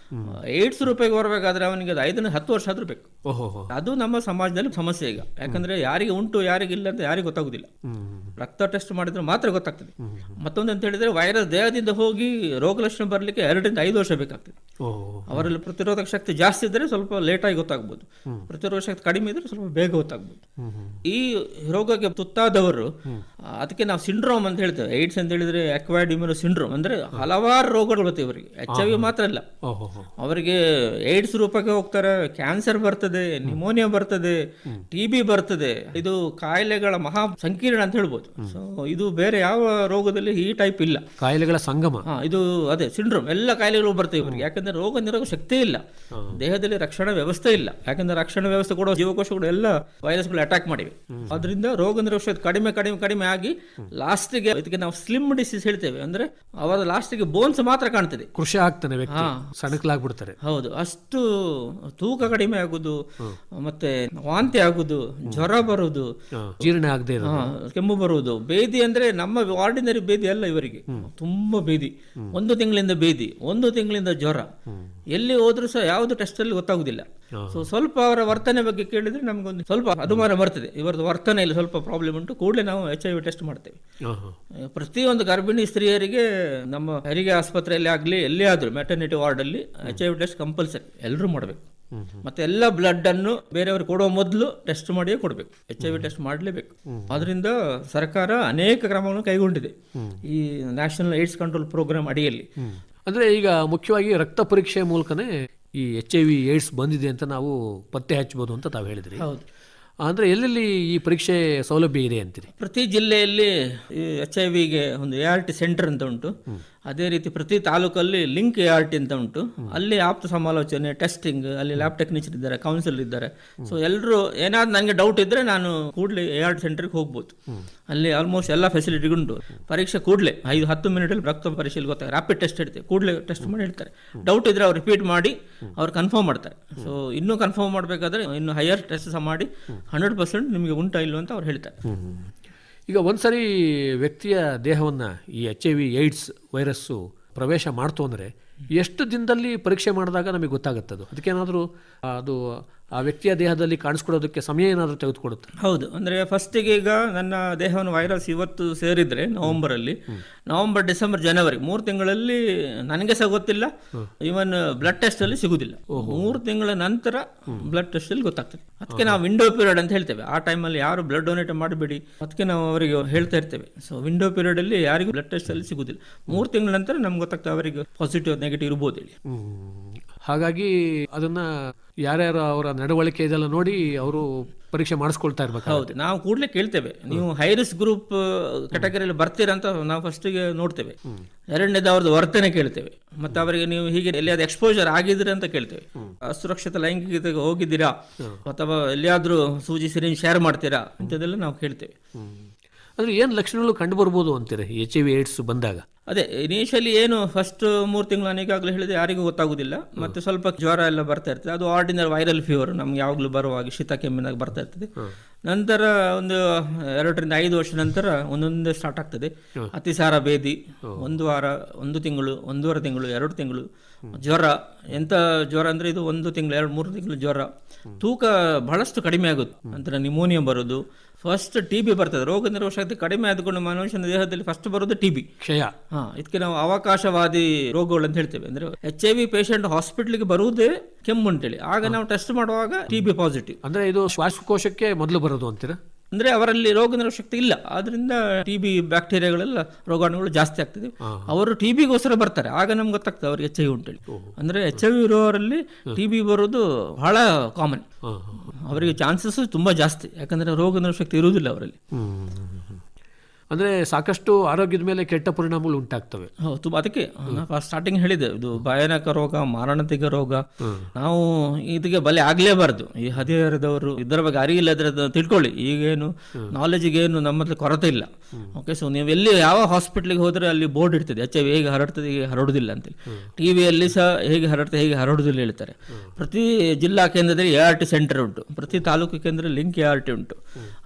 Speaker 3: ಏಡ್ಸ್ ರೂಪಾಯಿಗೆ ಬರಬೇಕಾದ್ರೆ ಅವನಿಗೆ ಐದನೇ ಹತ್ತು ವರ್ಷ ಆದ್ರೂ ಅದು ನಮ್ಮ ಸಮಾಜದಲ್ಲಿ ಸಮಸ್ಯೆ ಈಗ. ಯಾಕಂದ್ರೆ ಯಾರಿಗೆ ಉಂಟು ಯಾರಿಗೆ ಇಲ್ಲ ಅಂತ ಯಾರಿಗೆ ಗೊತ್ತಾಗುದಿಲ್ಲ. ರಕ್ತ ಟೆಸ್ಟ್ ಮಾಡಿದ್ರೆ ಮಾತ್ರ ಗೊತ್ತಾಗ್ತದೆ. ಮತ್ತೊಂದು ಅಂತ ಹೇಳಿದ್ರೆ ವೈರಸ್ ದೇಹದಿಂದ ಹೋಗಿ ರೋಗ ಲಕ್ಷಣ ಬರಲಿಕ್ಕೆ ಎರಡರಿಂದ ಐದು ವರ್ಷ ಬೇಕಾಗ್ತದೆ. ಅವರಲ್ಲಿ ಪ್ರತಿರೋಧಕ ಶಕ್ತಿ ಜಾಸ್ತಿ ಇದ್ರೆ ಸ್ವಲ್ಪ ಲೇಟಾಗಿ ಆಗಿ ಗೊತ್ತಾಗ್ಬೋದು. ಪ್ರತಿರೋಧಕ ಶಕ್ತಿ ಕಡಿಮೆ ಇದ್ರೆ ಸ್ವಲ್ಪ ಬೇಗ ಗೊತ್ತಾಗ್ಬೋದು. ಈ ರೋಗಕ್ಕೆ ತುತ್ತಾದವರು ಅದಕ್ಕೆ ನಾವು ಸಿಂಡ್ರೋಮ್ ಅಂತ ಹೇಳ್ತೇವೆ. ಏಡ್ಸ್ ಅಂತ ಹೇಳಿದ್ರೆ ಅಕ್ವೈರ್ಡ್ ಇಮ್ಯೂನೋ ಸಿಂಡ್ರೋಮ್ ಅಂದ್ರೆ ಹಲವಾರು ರೋಗಗಳು ಬರ್ತವೆ ಇವರಿಗೆ. ಎಚ್ ಐ ವಿ ಮಾತ್ರ ಅಲ್ಲ. ಅವರಿಗೆ ಏಡ್ಸ್ ರೂಪಕ್ಕೆ ಹೋಗ್ತಾರೆ ಕ್ಯಾನ್ಸರ್ ಬರ್ತದೆ ನಿಮೋನಿಯಾ ಬರ್ತದೆ ಟಿ ಬಿ ಬರ್ತದೆ ಇದು ಕಾಯಿಲೆಗಳ ಮಹಾ ಸಂಕೀರ್ಣ ಅಂತ ಹೇಳ್ಬೋದು. ಸೊ ಇದು ಬೇರೆ ಯಾವ ರೋಗದಲ್ಲಿ ಈ ಟೈಪ್ ಇಲ್ಲ.
Speaker 2: ಕಾಯಿಲೆಗಳ ಸಂಗಮ.
Speaker 3: ಇದು ಅದೇ ಸಿಂಡ್ರೋಮ್ ಎಲ್ಲ ಕಾಯಿಲೆಗಳು ಬರ್ತವೆ ಇವರಿಗೆ. ಯಾಕಂದ್ರೆ ರೋಗ ನಿರೋಗ ಶಕ್ತಿ ಇಲ್ಲ. ದೇಹದಲ್ಲಿ ರಕ್ಷಣಾ ವ್ಯವಸ್ಥೆ ಇಲ್ಲ. ಯಾಕಂದ್ರೆ ರಕ್ಷಣಾ ವ್ಯವಸ್ಥೆ ಕೂಡ ಜೀವಕೋಶಗಳು ಎಲ್ಲ ವೈರಸ್ಗಳು ಅಟ್ಯಾಕ್ ಮಾಡಿವೆ. ಅದರಿಂದ ರೋಗ ನಿರೋಗ ಕಡಿಮೆ ಕಡಿಮೆ ಕಡಿಮೆ ಆಗಿ ಲಾಸ್ಟಿಗೆ ಇದಕ್ಕೆ ನಾವು ಸ್ಲಿಮ್ ಡಿಸೀಸ್ ಹೇಳ್ತೇವೆ. ಅಂದ್ರೆ ಅವರ ಲಾಸ್ಟಿಗೆ ಬೋನ್ಸ್ ಮಾತ್ರ ಕಾಣ್ತದೆ.
Speaker 2: ಕೃಷಿ ಆಗ್ತಾನೆ ಸಣಕಲಾಗ್ಬಿಡ್ತಾರೆ.
Speaker 3: ಹೌದು. ಅಷ್ಟು ತೂಕ ಕಡಿಮೆ ಆಗುದು ಮತ್ತೆ ವಾಂತಿ ಆಗುದು ಜ್ವರ
Speaker 2: ಬರುದು ಜೀರ್ಣ ಆಗದೆ
Speaker 3: ಕೆಮ್ಮು ಬರುವುದು. ಬೇದಿ ಅಂದ್ರೆ ನಮ್ಮ ಆರ್ಡಿನರಿ ಬೇದಿ ಅಲ್ಲ ಇವರಿಗೆ. ತುಂಬಾ ಬೇದಿ. ಒಂದು ತಿಂಗಳಿಂದ ಬೇದಿ ಒಂದು ತಿಂಗಳಿಂದ ಜ್ವರ. ಎಲ್ಲಿ ಹೋದ್ರೂ ಸಹ ಯಾವುದು ಟೆಸ್ಟಲ್ಲಿ ಗೊತ್ತಾಗುದಿಲ್ಲ. ಸೊ ಸ್ವಲ್ಪ ಅವರ ವರ್ತನೆ ಬಗ್ಗೆ ಕೇಳಿದ್ರೆ ನಮಗೊಂದು ಸ್ವಲ್ಪ ಅನುಮಾನ ಬರ್ತದೆ. ಇವರದ್ದು ವರ್ತನೆಯಲ್ಲಿ ಸ್ವಲ್ಪ ಪ್ರಾಬ್ಲಮ್ ಉಂಟು. ಕೂಡಲೇ ನಾವು ಎಚ್ ಐ ವಿ ಟೆಸ್ಟ್ ಮಾಡ್ತೇವೆ. ಪ್ರತಿಯೊಂದು ಗರ್ಭಿಣಿ ಸ್ತ್ರೀಯರಿಗೆ ನಮ್ಮ ಹೆರಿಗೆ ಆಸ್ಪತ್ರೆಯಲ್ಲಿ ಆಗಲಿ ಎಲ್ಲಿ ಆದರೂ maternity ವಾರ್ಡಲ್ಲಿ H I V test compulsory ಎಲ್ಲರೂ ಮಾಡಬೇಕು. ಮತ್ತೆ ಎಲ್ಲ ಬ್ಲಡ್ ಅನ್ನು ಬೇರೆಯವರು ಕೊಡುವ ಮೊದಲು ಟೆಸ್ಟ್ ಮಾಡಿಯೇ ಕೊಡಬೇಕು. ಎಚ್ ಐ ವಿ ಟೆಸ್ಟ್ ಮಾಡಲೇಬೇಕು. ಅದರಿಂದ ಸರ್ಕಾರ ಅನೇಕ ಕ್ರಮಗಳನ್ನು ಕೈಗೊಂಡಿದೆ. ಈ ನ್ಯಾಷನಲ್ ಏಡ್ಸ್ ಕಂಟ್ರೋಲ್ ಪ್ರೋಗ್ರಾಮ್ ಅಡಿಯಲ್ಲಿ.
Speaker 2: ಅಂದ್ರೆ ಈಗ ಮುಖ್ಯವಾಗಿ ರಕ್ತ ಪರೀಕ್ಷೆ ಮೂಲಕನೇ ಈ ಎಚ್ ಐ ವಿ ಏಡ್ಸ್ ಬಂದಿದೆ ಅಂತ ನಾವು ಪತ್ತೆ ಹಚ್ಚಬಹುದು ಅಂತ ತಾವು ಹೇಳಿದ್ರಿ.
Speaker 3: ಹೌದು.
Speaker 2: ಅಂದ್ರೆ ಎಲ್ಲೆಲ್ಲಿ ಈ ಪರೀಕ್ಷೆ ಸೌಲಭ್ಯ ಇದೆ ಅಂತೀರಿ?
Speaker 3: ಪ್ರತಿ ಜಿಲ್ಲೆಯಲ್ಲಿ ಎಚ್ ಐ ವಿಗೆ ಒಂದು ಎ ಆರ್ ಟಿ ಸೆಂಟರ್ ಅಂತ ಉಂಟು. ಅದೇ ರೀತಿ ಪ್ರತಿ ತಾಲೂಕಲ್ಲಿ ಲಿಂಕ್ ಎ ಆರ್ ಟಿ ಅಂತ ಉಂಟು. ಅಲ್ಲಿ ಆಪ್ತ ಸಮಾಲೋಚನೆ ಟೆಸ್ಟಿಂಗ್ ಅಲ್ಲಿ ಲ್ಯಾಬ್ ಟೆಕ್ನಿಷಿಯನ್ ಇದ್ದಾರೆ ಕೌನ್ಸಿಲ್ ಇದ್ದಾರೆ. ಸೊ ಎಲ್ಲರೂ ಏನಾದ್ರು ನನಗೆ ಡೌಟ್ ಇದ್ರೆ ನಾನು ಕೂಡಲೇ ಎ ಆರ್ ಟಿ ಸೆಂಟರ್ಗೆ ಹೋಗ್ಬೋದು. ಅಲ್ಲಿ ಆಲ್ಮೋಸ್ಟ್ ಎಲ್ಲ ಫೆಸಿಲಿಟಿ ಉಂಟು. ಪರೀಕ್ಷೆ ಕೂಡಲೇ ಐದು, ಹತ್ತು ಮಿನಿಟಲ್ಲಿ ರಕ್ತ ಪರೀಕ್ಷೆಯಲ್ಲಿ ಗೊತ್ತಾಗ ರ್ಯಾಪಿಡ್ ಟೆಸ್ಟ್ ಇಡ್ತೇವೆ. ಕೂಡಲೇ ಟೆಸ್ಟ್ ಮಾಡಿ ಹೇಳ್ತಾರೆ. ಡೌಟ್ ಇದ್ರೆ ಅವ್ರು ರಿಪೀಟ್ ಮಾಡಿ ಅವ್ರು ಕನ್ಫರ್ಮ್ ಮಾಡ್ತಾರೆ. ಸೊ ಇನ್ನೂ ಕನ್ಫರ್ಮ್ ಮಾಡಬೇಕಾದ್ರೆ ಇನ್ನು ಹೈಯರ್ ಟೆಸ್ಟ್ ಮಾಡಿ ಹಂಡ್ರೆಡ್ ಪರ್ಸೆಂಟ್ ನಿಮಗೆ ಉಂಟಾ ಇಲ್ಲ ಅಂತ ಅವ್ರು ಹೇಳ್ತಾರೆ.
Speaker 2: ಈಗ ಒಂದ್ಸರಿ ವ್ಯಕ್ತಿಯ ದೇಹವನ್ನು ಈ H I V AIDS virus ಪ್ರವೇಶ ಮಾಡ್ತು ಅಂದರೆ ಎಷ್ಟು ದಿನದಲ್ಲಿ ಪರೀಕ್ಷೆ ಮಾಡಿದಾಗ ನಮಗೆ ಗೊತ್ತಾಗುತ್ತದು? ಅದಕ್ಕೇನಾದರೂ ಅದು ಆ ವ್ಯಕ್ತಿಯ ದೇಹದಲ್ಲಿ ಕಾಣಿಸ್ಕೊಡೋದಕ್ಕೆ ಸಮಯ ಏನಾದರೂ ತೆಗೆದುಕೊಡುತ್ತೆ?
Speaker 3: ಹೌದು. ಅಂದರೆ ಫಸ್ಟಿಗೆ ಈಗ ನನ್ನ ದೇಹವನ್ನು ವೈರಸ್ ಇವತ್ತು ಸೇರಿದರೆ ನವಂಬರಲ್ಲಿ. ಅಲ್ಲಿ ನವೆಂಬರ್ ಡಿಸೆಂಬರ್ ಜನವರಿ ಮೂರು ತಿಂಗಳಲ್ಲಿ ನನಗೆ ಸಹ ಗೊತ್ತಿಲ್ಲ. ಈವನ್ ಬ್ಲಡ್ ಟೆಸ್ಟ್ ಅಲ್ಲಿ ಸಿಗುದಿಲ್ಲ. ಮೂರು ತಿಂಗಳ ನಂತರ ಬ್ಲಡ್ ಟೆಸ್ಟಲ್ಲಿ ಗೊತ್ತಾಗ್ತದೆ. ಅದಕ್ಕೆ ನಾವು ವಿಂಡೋ ಪೀರಿಯಡ್ ಅಂತ ಹೇಳ್ತೇವೆ. ಆ ಟೈಮಲ್ಲಿ ಯಾರು ಬ್ಲಡ್ ಡೊನೇಟ್ ಮಾಡಬೇಡಿ? ಅದಕ್ಕೆ ನಾವು ಅವರಿಗೆ ಹೇಳ್ತಾ ಇರ್ತೇವೆ. ಸೊ ವಿಂಡೋ ಪೀರಿಯಡಲ್ಲಿ ಯಾರಿಗೂ ಬ್ಲಡ್ ಟೆಸ್ಟ್ ಅಲ್ಲಿ ಸಿಗುದಿಲ್ಲ. ಮೂರು ತಿಂಗಳ ನಂತರ ನಮ್ಗೆ ಗೊತ್ತಾಗ್ತದೆ ಅವರಿಗೆ ಪಾಸಿಟಿವ್ ನೆಗೆಟಿವ್ ಇರ್ಬೋದು ಹೇಳಿ.
Speaker 2: ಹಾಗಾಗಿ ಅದನ್ನ ಯಾರ್ಯಾರ ಅವರ ನಡವಳಿಕೆ ಇದೆಲ್ಲ ನೋಡಿ ಅವರು ಪರೀಕ್ಷೆ ಮಾಡಿಸ್ಕೊಳ್ತಾ ಇರ್ಬೇಕು
Speaker 3: ಹೌದು ನಾವು ಕೂಡಲೇ ಕೇಳ್ತೇವೆ. ನೀವು ಹೈರಿಸ್ ಗ್ರೂಪ್ ಕ್ಯಾಟಗರಿಯಲ್ಲಿ ಬರ್ತೀರಾ ಅಂತ ನಾವು ಫಸ್ಟಿಗೆ ನೋಡ್ತೇವೆ. ಎರಡನೇದು ಅವ್ರದ್ದು ವರ್ತನೆ ಕೇಳ್ತೇವೆ. ಮತ್ತೆ ಅವರಿಗೆ ನೀವು ಹೀಗೆ ಎಲ್ಲಿಯಾದ್ರೂ ಎಕ್ಸ್ಪೋಜರ್ ಆಗಿದ್ರೆ ಅಂತ ಕೇಳ್ತೇವೆ. ಅಸುರಕ್ಷಿತ ಲೈಂಗಿಕತೆಗೆ ಹೋಗಿದ್ದೀರಾ? ಅಥವಾ ಎಲ್ಲಿಯಾದ್ರೂ ಸೂಜಿ ಸಿರಿಂಜ್ ಶೇರ್ ಮಾಡ್ತೀರಾ? ಇಂಥದ್ದೆಲ್ಲ ನಾವು ಕೇಳ್ತೇವೆ.
Speaker 2: ಅಂದ್ರೆ ಏನು ಲಕ್ಷಣಗಳು ಕಂಡು ಬರ್ಬೋದು ಅಂತೀರಿ? ಎಚ್ ಐ ವಿ ಏಡ್ಸ್ ಬಂದಾಗ.
Speaker 3: ಅದೇ ಇನಿಷಿಯಲಿ ಏನು ಫಸ್ಟ್ ಮೂರು ತಿಂಗಳು ನಾನು ಈಗಾಗಲೇ ಹೇಳಿದೆ ಯಾರಿಗೂ ಗೊತ್ತಾಗುದಿಲ್ಲ. ಮತ್ತೆ ಸ್ವಲ್ಪ ಜ್ವರ ಎಲ್ಲ ಬರ್ತಾ ಇರ್ತದೆ. ಅದು ಆರ್ಡಿನರಿ ವೈರಲ್ ಫೀವರ್ ನಮ್ಗೆ ಯಾವಾಗಲೂ ಬರುವಾಗ ಶೀತ ಕೆಮ್ಮಿನಾಗ ಬರ್ತಾ ಇರ್ತದೆ. ನಂತರ ಒಂದು ಎರಡರಿಂದ ಐದು ವರ್ಷ ನಂತರ ಒಂದೊಂದೇ ಸ್ಟಾರ್ಟ್ ಆಗ್ತದೆ. ಅತಿಸಾರ ಬೇದಿ ಒಂದು ವಾರ ಒಂದು ತಿಂಗಳು ಒಂದೂವರೆ ತಿಂಗಳು ಎರಡು ತಿಂಗಳು ಜ್ವರ ಎಂತ ಜ್ವರ ಅಂದ್ರೆ ಇದು ಒಂದು ತಿಂಗಳು ಎರಡು ಮೂರು ತಿಂಗಳು ಜ್ವರ. ತೂಕ ಬಹಳಷ್ಟು ಕಡಿಮೆ ಆಗುತ್ತೆ. ನಂತರ ನಿಮೋನಿಯಾ ಬರೋದು. ಫಸ್ಟ್ ಟಿ ಬಿ ಬರ್ತದೆ ರೋಗ ನಿರೋಧಕತೆ ಕಡಿಮೆ ಆದ್ಕೊಂಡು ಮನುಷ್ಯನ ದೇಹದಲ್ಲಿ ಫಸ್ಟ್ ಬರೋದು ಟಿ ಬಿ
Speaker 2: ಕ್ಷಯ.
Speaker 3: ಹಾ ಇದಕ್ಕೆ ನಾವು ಅವಕಾಶವಾದಿ ರೋಗಗಳು ಅಂತ ಹೇಳ್ತೇವೆ. ಅಂದ್ರೆ ಎಚ್ ಐ ವಿ ಪೇಷಂಟ್ ಹಾಸ್ಪಿಟ್ಲಿಗೆ ಬರುವುದೇ ಕೆಮ್ಮು ಅಂತೇಳಿ. ಆಗ ನಾವು ಟೆಸ್ಟ್ ಮಾಡುವಾಗ ಟಿ ಬಿ ಪಾಸಿಟಿವ್
Speaker 2: ಅಂದ್ರೆ ಇದು ಶ್ವಾಸಕೋಶಕ್ಕೆ ಮೊದಲು ಬರೋದು ಅಂತೀರಾ?
Speaker 3: ಅಂದ್ರೆ ಅವರಲ್ಲಿ ರೋಗ ನಿರೋಧ ಶಕ್ತಿ ಇಲ್ಲ. ಆದ್ರಿಂದ ಟಿ ಬಿ ಬ್ಯಾಕ್ಟೀರಿಯಾಗಳೆಲ್ಲ ರೋಗಾಣುಗಳು ಜಾಸ್ತಿ ಆಗ್ತದೆ. ಅವರು ಟಿ ಬಿಗೋಸ್ಕರ ಬರ್ತಾರೆ. ಆಗ ನಮ್ಗೆ ಗೊತ್ತಾಗ್ತದೆ ಅವ್ರಿಗೆ ಎಚ್ ಐ ವಿ ಅಂತೇಳಿ ಅಂದ್ರೆ ಎಚ್ ಐ ವಿ ಇರೋರಲ್ಲಿ ಟಿ ಬಿ ಬರೋದು ಬಹಳ ಕಾಮನ್ ಅವರಿಗೆ ಚಾನ್ಸಸ್ ತುಂಬಾ ಜಾಸ್ತಿ. ಯಾಕಂದ್ರೆ ರೋಗ ನಿರೋಧ ಶಕ್ತಿ ಇರುವುದಿಲ್ಲ ಅವರಲ್ಲಿ.
Speaker 2: ಅಂದ್ರೆ ಸಾಕಷ್ಟು ಆರೋಗ್ಯದ ಮೇಲೆ ಕೆಟ್ಟ ಪರಿಣಾಮಗಳು ಉಂಟಾಗ್ತವೆ.
Speaker 3: ಹೌದು ತುಂಬ. ಅದಕ್ಕೆ ಸ್ಟಾರ್ಟಿಂಗ್ ಹೇಳಿದೆ ಇದು ಭಯಾನಕ ರೋಗ ಮಾರಣತಿಕ ರೋಗ. ನಾವು ಇದಕ್ಕೆ ಬಲೆ ಆಗ್ಲೇಬಾರ್ದು. ಈ ಹದಿಹರಿದವರು ಇದರ ಬಗ್ಗೆ ಅರಿವಿಲ್ಲದ್ರೆ ಅದನ್ನ ತಿಳ್ಕೊಳ್ಳಿ. ಈಗೇನು ನಾಲೆಜಿಗೆ ಏನು ಹತ್ರ ಕೊರತೆ ಇಲ್ಲ. ಓಕೆ ಸೊ ನೀವು ಎಲ್ಲಿ ಯಾವ ಹಾಸ್ಪಿಟ್ಲಿಗೆ ಹೋದ್ರೆ ಅಲ್ಲಿ ಬೋರ್ಡ್ ಇರ್ತದೆ. ಎಚ್ ಐ ಹೇಗೆ ಹರಡ್ತದೆ ಹೇಗೆ ಹರಡುದಿಲ್ಲ ಅಂತೇಳಿ. ಟಿವಿಯಲ್ಲಿ ಸಹ ಹೇಗೆ ಹರಡ್ತದೆ ಹೇಗೆ ಹರಡುದಿಲ್ಲ ಹೇಳ್ತಾರೆ. ಪ್ರತಿ ಜಿಲ್ಲಾ ಕೇಂದ್ರದಲ್ಲಿ ಎ ಆರ್ ಟಿ ಸೆಂಟರ್ ಉಂಟು. ಪ್ರತಿ ತಾಲೂಕು ಕೇಂದ್ರ ಲಿಂಕ್ ಎ ಆರ್ ಟಿ ಉಂಟು.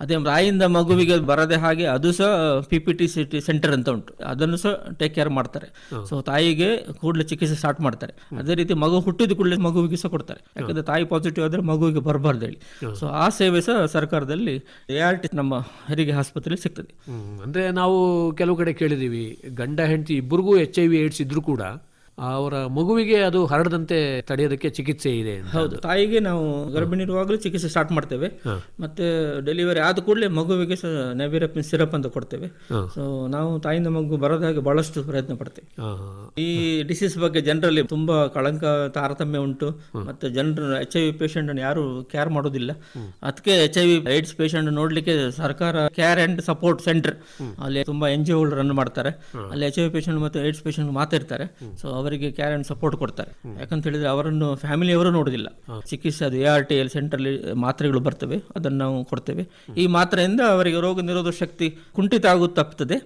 Speaker 3: ಅದೇ ರಾಯಿಂದ ಮಗುವಿಗೆ ಬರದೆ ಹಾಗೆ ಅದು ಸಹ P P T C T centre ಅಂತ ಉಂಟು. ಅದನ್ನು ಸಹ ಟೇಕ್ ಕೇರ್ ಮಾಡ್ತಾರೆ. ಸೊ ತಾಯಿಗೆ ಕೂಡಲೇ ಚಿಕಿತ್ಸೆ ಸ್ಟಾರ್ಟ್ ಮಾಡ್ತಾರೆ. ಅದೇ ರೀತಿ ಮಗು ಹುಟ್ಟಿದ ಕೂಡಲೇ ಮಗುವಿಗೆ ಸಹ ಕೊಡ್ತಾರೆ. ಯಾಕಂದ್ರೆ ತಾಯಿ ಪಾಸಿಟಿವ್ ಆದ್ರೆ ಮಗುವಿಗೆ ಬರಬಾರ್ದು ಹೇಳಿ. ಸೊ ಆ ಸೇವೆ ಸಹ ಸರ್ಕಾರದಲ್ಲಿ ಎ ಆರ್ ಟಿ ನಮ್ಮ ಹೆರಿಗೆ ಆಸ್ಪತ್ರೆಯಲ್ಲಿ ಸಿಗ್ತದೆ.
Speaker 2: ಅಂದ್ರೆ ನಾವು ಕೆಲವು ಕಡೆ ಕೇಳಿದೀವಿ ಗಂಡ ಹೆಂಡತಿ ಇಬ್ಬರಿಗೂ ಎಚ್ ಐ ವಿ ಏಡ್ಸ್ ಇದ್ರೂ ಕೂಡ ಅವರ ಮಗುವಿಗೆ ಅದು ಹರಡದಂತೆ ತಡೆಯೋದಕ್ಕೆ ಚಿಕಿತ್ಸೆ ಇದೆ
Speaker 3: ಹೌದು ತಾಯಿಗೆ ನಾವು ಗರ್ಭಿಣಿ ಇರುವಾಗಲೂ ಚಿಕಿತ್ಸೆ ಸ್ಟಾರ್ಟ್ ಮಾಡ್ತೇವೆ. ಮತ್ತೆ ಡೆಲಿವರಿ ಆದ ಕೂಡಲೇ ಮಗುವಿಗೆ ನೆವಿರಪಿನ್ ಸಿರಪ್ ಅಂತ ಕೊಡ್ತೇವೆ. ಸೊ ನಾವು ತಾಯಿಂದ ಮಗು ಬರದ ಹಾಗೆ ಬಹಳಷ್ಟು ಪ್ರಯತ್ನ ಪಡ್ತೇವೆ. ಈ ಡಿಸೀಸ್ ಬಗ್ಗೆ ಜನರಲ್ಲಿ ತುಂಬಾ ಕಳಂಕ ತಾರತಮ್ಯ ಉಂಟು. ಮತ್ತೆ ಜನರು ಎಚ್ ಐ ವಿ ಪೇಷಂಟ್ ಅನ್ನು ಯಾರು ಕೇರ್ ಮಾಡೋದಿಲ್ಲ ಅದಕ್ಕೆ H I V AIDS patient ನೋಡ್ಲಿಕ್ಕೆ ಸರ್ಕಾರ ಕೇರ್ ಅಂಡ್ ಸಪೋರ್ಟ್ ಸೆಂಟರ್ ಅಲ್ಲಿ ತುಂಬಾ ಎನ್ ಜಿ ಒಗಳು ರನ್ ಮಾಡ್ತಾರೆ. ಅಲ್ಲಿ ಎಚ್ ಐ ವಿ ಪೇಷಂಟ್ ಮತ್ತು ಏಡ್ಸ್ ಪೇಷಂಟ್ ಮಾತಾಡ್ತಾರೆ ಸೊ ಅವರಿಗೆ ಕೇರ್ ಅಂಡ್ ಸಪೋರ್ಟ್ ಕೊಡ್ತಾರೆ. ಯಾಕಂತ ಹೇಳಿದ್ರೆ ಅವರನ್ನು ಫ್ಯಾಮಿಲಿಯವರು ನೋಡೋದಿಲ್ಲ. ಚಿಕಿತ್ಸೆ ಅದು ಎ ಆರ್ ಟಿ ಎಲ್ ಸೆಂಟ್ರಲ್ಲಿ ಮಾತ್ರೆಗಳು ಬರ್ತವೆ ಅದನ್ನು ನಾವು ಕೊಡ್ತೇವೆ. ಈ ಮಾತ್ರೆಯಿಂದ ಅವರಿಗೆ ರೋಗ ನಿರೋಧಕ ಶಕ್ತಿ ಕುಂಠಿತ ಆಗುತ್ತ ತಪ್ಪುತ್ತದೆ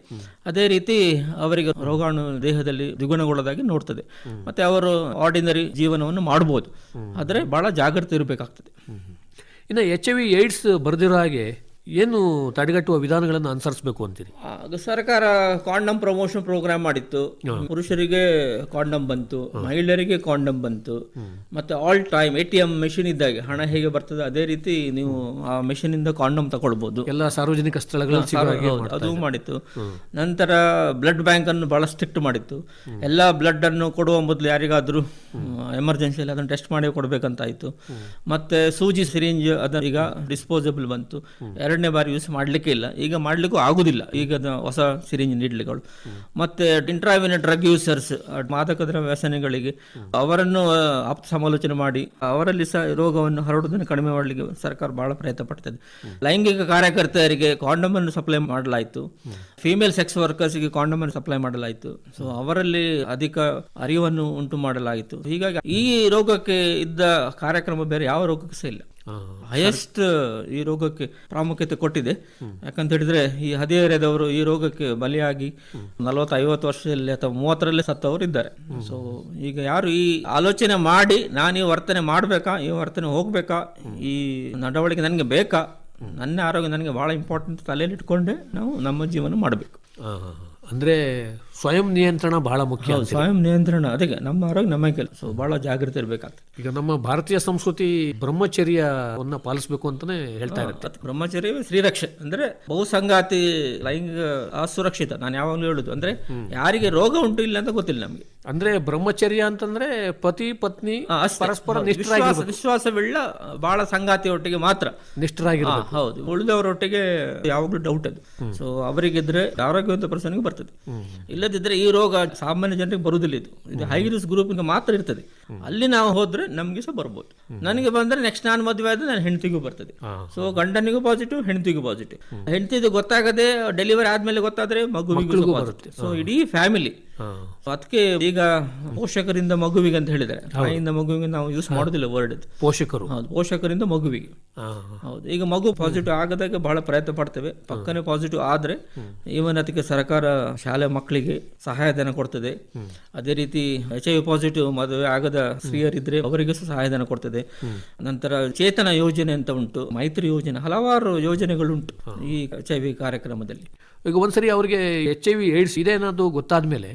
Speaker 3: ಅದೇ ರೀತಿ ಅವರಿಗೆ ರೋಗಾಣು ದೇಹದಲ್ಲಿ ದ್ವಿಗುಣಗೊಳ್ಳದಾಗಿ ನೋಡ್ತದೆ. ಮತ್ತೆ ಅವರು ಆರ್ಡಿನರಿ ಜೀವನವನ್ನು ಮಾಡಬಹುದು ಆದರೆ ಬಹಳ ಜಾಗ್ರತೆ ಇರಬೇಕಾಗ್ತದೆ.
Speaker 2: ಇನ್ನು ಎಚ್ ಐ ವಿ ಏಡ್ಸ್ ಬರೆದಿರೋ ಹಾಗೆ ಏನು ತಡೆಗಟ್ಟುವ ವಿಧಾನಗಳನ್ನು ಅನುಸರಿಸಬೇಕು ಅಂತೀರಿ?
Speaker 3: ಸರ್ಕಾರ ಕಾಂಡಮ್ ಪ್ರಮೋಷನ್ ಪ್ರೋಗ್ರಾಮ್ ಮಾಡಿತ್ತು. ಪುರುಷರಿಗೆ ಕಾಂಡಮ್ ಬಂತು ಮಹಿಳೆಯರಿಗೆ ಕಾಂಡಮ್ ಬಂತು. ಮತ್ತೆ all time A T M machine ಇದ್ದಾಗ ಹಣ ಹೇಗೆ ಬರ್ತದೆ ಅದೇ ರೀತಿ ನೀವು ಆ ಮೆಷಿನ್ ಇಂದ ಕಾಂಡಮ್ ತಗೊಳ್ಬಹುದು
Speaker 2: ಎಲ್ಲ ಸಾರ್ವಜನಿಕ ಸ್ಥಳಗಳಲ್ಲಿ
Speaker 3: ಅದು ಮಾಡಿತ್ತು. ನಂತರ ಬ್ಲಡ್ ಬ್ಯಾಂಕ್ ಅನ್ನು ಬಹಳ ಸ್ಟ್ರಿಕ್ಟ್ ಮಾಡಿತ್ತು ಎಲ್ಲ ಬ್ಲಡ್ ಅನ್ನು ಕೊಡುವ ಮೊದಲು ಯಾರಿಗಾದ್ರೂ ಎಮರ್ಜೆನ್ಸಿಯಲ್ಲಿ ಅದನ್ನು ಟೆಸ್ಟ್ ಮಾಡಿ ಕೊಡಬೇಕಂತಾಯ್ತು. ಮತ್ತೆ ಸೂಜಿ ಸಿರಿಂಜ್ ಅದನ್ನ ಈಗ ಡಿಸ್ಪೋಸಬಲ್ ಬಂತು. ಎರಡನೇ ಬಾರಿ ಯೂಸ್ ಮಾಡಲಿಕ್ಕೆ ಇಲ್ಲ. ಈಗ ಮಾಡಲಿಕ್ಕೂ ಆಗುದಿಲ್ಲ. ಈಗ ಹೊಸ ಸಿರಿಂಜ್ ನೀಡ್ಲಿಗಳು ಮತ್ತೆ ಇಂಟ್ರಾವಿನ ಡ್ರಗ್ ಯೂಸರ್ಸ್ ಮಾದಕ ದ್ರವ್ಯ ವ್ಯಸನಿಗಳಿಗೆ ಅವರನ್ನು ಸಮಾಲೋಚನೆ ಮಾಡಿ, ಅವರಲ್ಲಿ ಸಹ ರೋಗವನ್ನು ಹರಡುವುದನ್ನು ಕಡಿಮೆ ಮಾಡಲಿಕ್ಕೆ ಸರ್ಕಾರ ಬಹಳ ಪ್ರಯತ್ನ ಪಡ್ತದೆ. ಲೈಂಗಿಕ ಕಾರ್ಯಕರ್ತೆಯರಿಗೆ ಕಾಂಡಮ್ ಅನ್ನು ಸಪ್ಲೈ ಮಾಡಲಾಯಿತು. ಫಿಮೇಲ್ ಸೆಕ್ಸ್ ವರ್ಕರ್ಸ್ಗೆ ಕಾಂಡಮ್ ಅನ್ನು ಸಪ್ಲೈ ಮಾಡಲಾಯಿತು. ಸೊ ಅವರಲ್ಲಿ ಅಧಿಕ ಅರಿವನ್ನು ಉಂಟು ಮಾಡಲಾಯಿತು. ಹೀಗಾಗಿ ಈ ರೋಗಕ್ಕೆ ಇದ್ದ ಕಾರ್ಯಕ್ರಮ ಬೇರೆ ಯಾವ ರೋಗಕ್ಕೆ ಸಹ ಇಲ್ಲ. ಹೈಯೆಸ್ಟ್ ಈ ರೋಗಕ್ಕೆ ಪ್ರಾಮುಖ್ಯತೆ ಕೊಟ್ಟಿದೆ. ಯಾಕಂತ ಹೇಳಿದ್ರೆ ಈ ಹದಿಹರೆಯದವರು ಈ ರೋಗಕ್ಕೆ ಬಲಿಯಾಗಿ ನಲವತ್ತು ಐವತ್ತು ವರ್ಷದಲ್ಲಿ ಅಥವಾ ಮೂವತ್ತರಲ್ಲಿ ಸತ್ತವರು ಇದ್ದಾರೆ. ಸೊ ಈಗ ಯಾರು ಈ ಆಲೋಚನೆ ಮಾಡಿ ನಾನು ಈ ವರ್ತನೆ ಮಾಡಬೇಕಾ ಈ ವರ್ತನೆ ಹೋಗ್ಬೇಕಾ ಈ ನಡವಳಿಕೆ ನನಗೆ ಬೇಕಾ ನನ್ನ ಆರೋಗ್ಯ ನನಗೆ ಬಹಳ ಇಂಪಾರ್ಟೆಂಟ್ ತಲೆಯಲ್ಲಿ ಇಟ್ಕೊಂಡೆ ನಾವು ನಮ್ಮ ಜೀವನ ಮಾಡಬೇಕು.
Speaker 2: ಅಂದರೆ ಅಂದ್ರೆ ಸ್ವಯಂ ನಿಯಂತ್ರಣ ಬಹಳ ಮುಖ್ಯ.
Speaker 3: ಸ್ವಯಂ ನಿಯಂತ್ರಣ ಅದಕ್ಕೆ ನಮ್ಮ ಆರೋಗ್ಯ ನಮ್ಮ ಕೆಲಸ ಸೊ ಬಹಳ ಜಾಗೃತಿ ಇರಬೇಕಾಗ್ತದೆ.
Speaker 2: ಈಗ ನಮ್ಮ ಭಾರತೀಯ ಸಂಸ್ಕೃತಿ ಬ್ರಹ್ಮಚರ್ಯವನ್ನು ಪಾಲಿಸಬೇಕು ಅಂತಾನೆ ಹೇಳ್ತಾ ಇರುತ್ತೆ.
Speaker 3: ಬ್ರಹ್ಮಚರ್ಯ ಶ್ರೀರಕ್ಷೆ. ಅಂದ್ರೆ ಬಹುಸಂಗಾತಿ ಲೈಂಗಿಕ ಅಸುರಕ್ಷಿತ ನಾನು ಯಾವಾಗಲೂ ಹೇಳುದು. ಅಂದ್ರೆ ಯಾರಿಗೆ ರೋಗ ಉಂಟು ಇಲ್ಲ ಅಂತ ಗೊತ್ತಿಲ್ಲ ನಮಗೆ.
Speaker 2: ಅಂದ್ರೆ ಬ್ರಹ್ಮಚರ್ಯ ಅಂತಂದ್ರೆ ಪತಿ ಪತ್ನಿ. ಪರಸ್ಪರ
Speaker 3: ವಿಶ್ವಾಸವಿಲ್ಲ
Speaker 2: ನಿಷ್ಠರಾಗಿ
Speaker 3: ವಿಶ್ವಾಸ ಒಟ್ಟಿಗೆ ಬಹಳ ಸಂಗಾತಿಯೊಟ್ಟಿಗೆ ಮಾತ್ರ.
Speaker 2: ನಿಷ್ಠರಾಗಿರೋ
Speaker 3: ಹೌದು. ಉಳಿದವರೊಟ್ಟಿಗೆ ಯಾವಾಗಲೂ ಡೌಟ್ ಅದು. ಸೊ ಅವರಿಗಿದ್ರೆ ಆರೋಗ್ಯವಂತ ಪರ್ಸನ್ಗೆ ಬರ್ತದೆ. ಇಲ್ಲದಿದ್ರೆ ಈ ರೋಗ ಸಾಮಾನ್ಯ ಜನರಿಗೆ ಬರುವುದಿಲ್ಲ ಇದು. ಇದು ಹೈ ರಿಸ್ಕ್ ಗ್ರೂಪಿಗೆ ಮಾತ್ರ ಇರ್ತದೆ. ಅಲ್ಲಿ ನಾವು ಹೋದ್ರೆ ನಮಗೆ ಸಹ ಬರ್ಬೋದು. ನನಗೆ ಬಂದ್ರೆ ನೆಕ್ಸ್ಟ್ ನಾನು ಮದುವೆ ಆದ್ರೆ ನನ್ನ ಹೆಂಡತಿಗೂ ಬರ್ತದೆ. ಸೊ ಗಂಡನಿಗೂ ಪಾಸಿಟಿವ್ ಹೆಂಡತಿಗೂ ಪಾಸಿಟಿವ್ ಹೆಂಡತಿದು ಗೊತ್ತಾಗದೆ ಡೆಲಿವರಿ ಆದ್ಮೇಲೆ ಗೊತ್ತಾದ್ರೆ ಮಗುವಿಗೂ ಬರುತ್ತೆ. ಸೊ ಇಡೀ ಫ್ಯಾಮಿಲಿ. ಅದಕ್ಕೆ ಈಗ ಪೋಷಕರಿಂದ ಮಗುವಿಗೆ ಅಂತ ಹೇಳಿದ್ರೆ ತಾಯಿಯಿಂದ ಮಗುವಿಗೆ ನಾವು ಯೂಸ್ ಮಾಡೋದಿಲ್ಲ ವರ್ಡ್
Speaker 2: ಪೋಷಕರು.
Speaker 3: ಹೌದು ಪೋಷಕರಿಂದ ಮಗುವಿಗೆ. ಹೌದು ಈಗ ಮಗು ಪಾಸಿಟಿವ್ ಆಗದಾಗ ಬಹಳ ಪ್ರಯತ್ನ ಪಡ್ತೇವೆ. ಪಕ್ಕನೆ ಪಾಸಿಟಿವ್ ಆದ್ರೆ ಈವನ್ ಅದಕ್ಕೆ ಸರ್ಕಾರ ಶಾಲೆ ಮಕ್ಕಳಿಗೆ ಸಹಾಯಧನ ಕೊಡ್ತದೆ. ಅದೇ ರೀತಿ ಎಚ್ ಐ ವಿ ಪಾಸಿಟಿವ್ ಮದುವೆ ಆಗದ ಸ್ತ್ರೀಯರಿದ್ರೆ ಅವರಿಗೆ ಸಹ ಸಹಾಯಧನ ಕೊಡ್ತದೆ. ನಂತರ ಚೇತನ ಯೋಜನೆ ಅಂತ ಉಂಟು ಮೈತ್ರಿ ಯೋಜನೆ ಹಲವಾರು ಯೋಜನೆಗಳುಂಟು ಈ ಎಚ್ ಐ ವಿ ಕಾರ್ಯಕ್ರಮದಲ್ಲಿ.
Speaker 2: ಈಗ ಒಂದ್ಸರಿ ಅವರಿಗೆ ಎಚ್ ಐ ವಿ ಏಡ್ಸ್ ಇದೆ ಅನ್ನೋದು ಗೊತ್ತಾದ್ಮೇಲೆ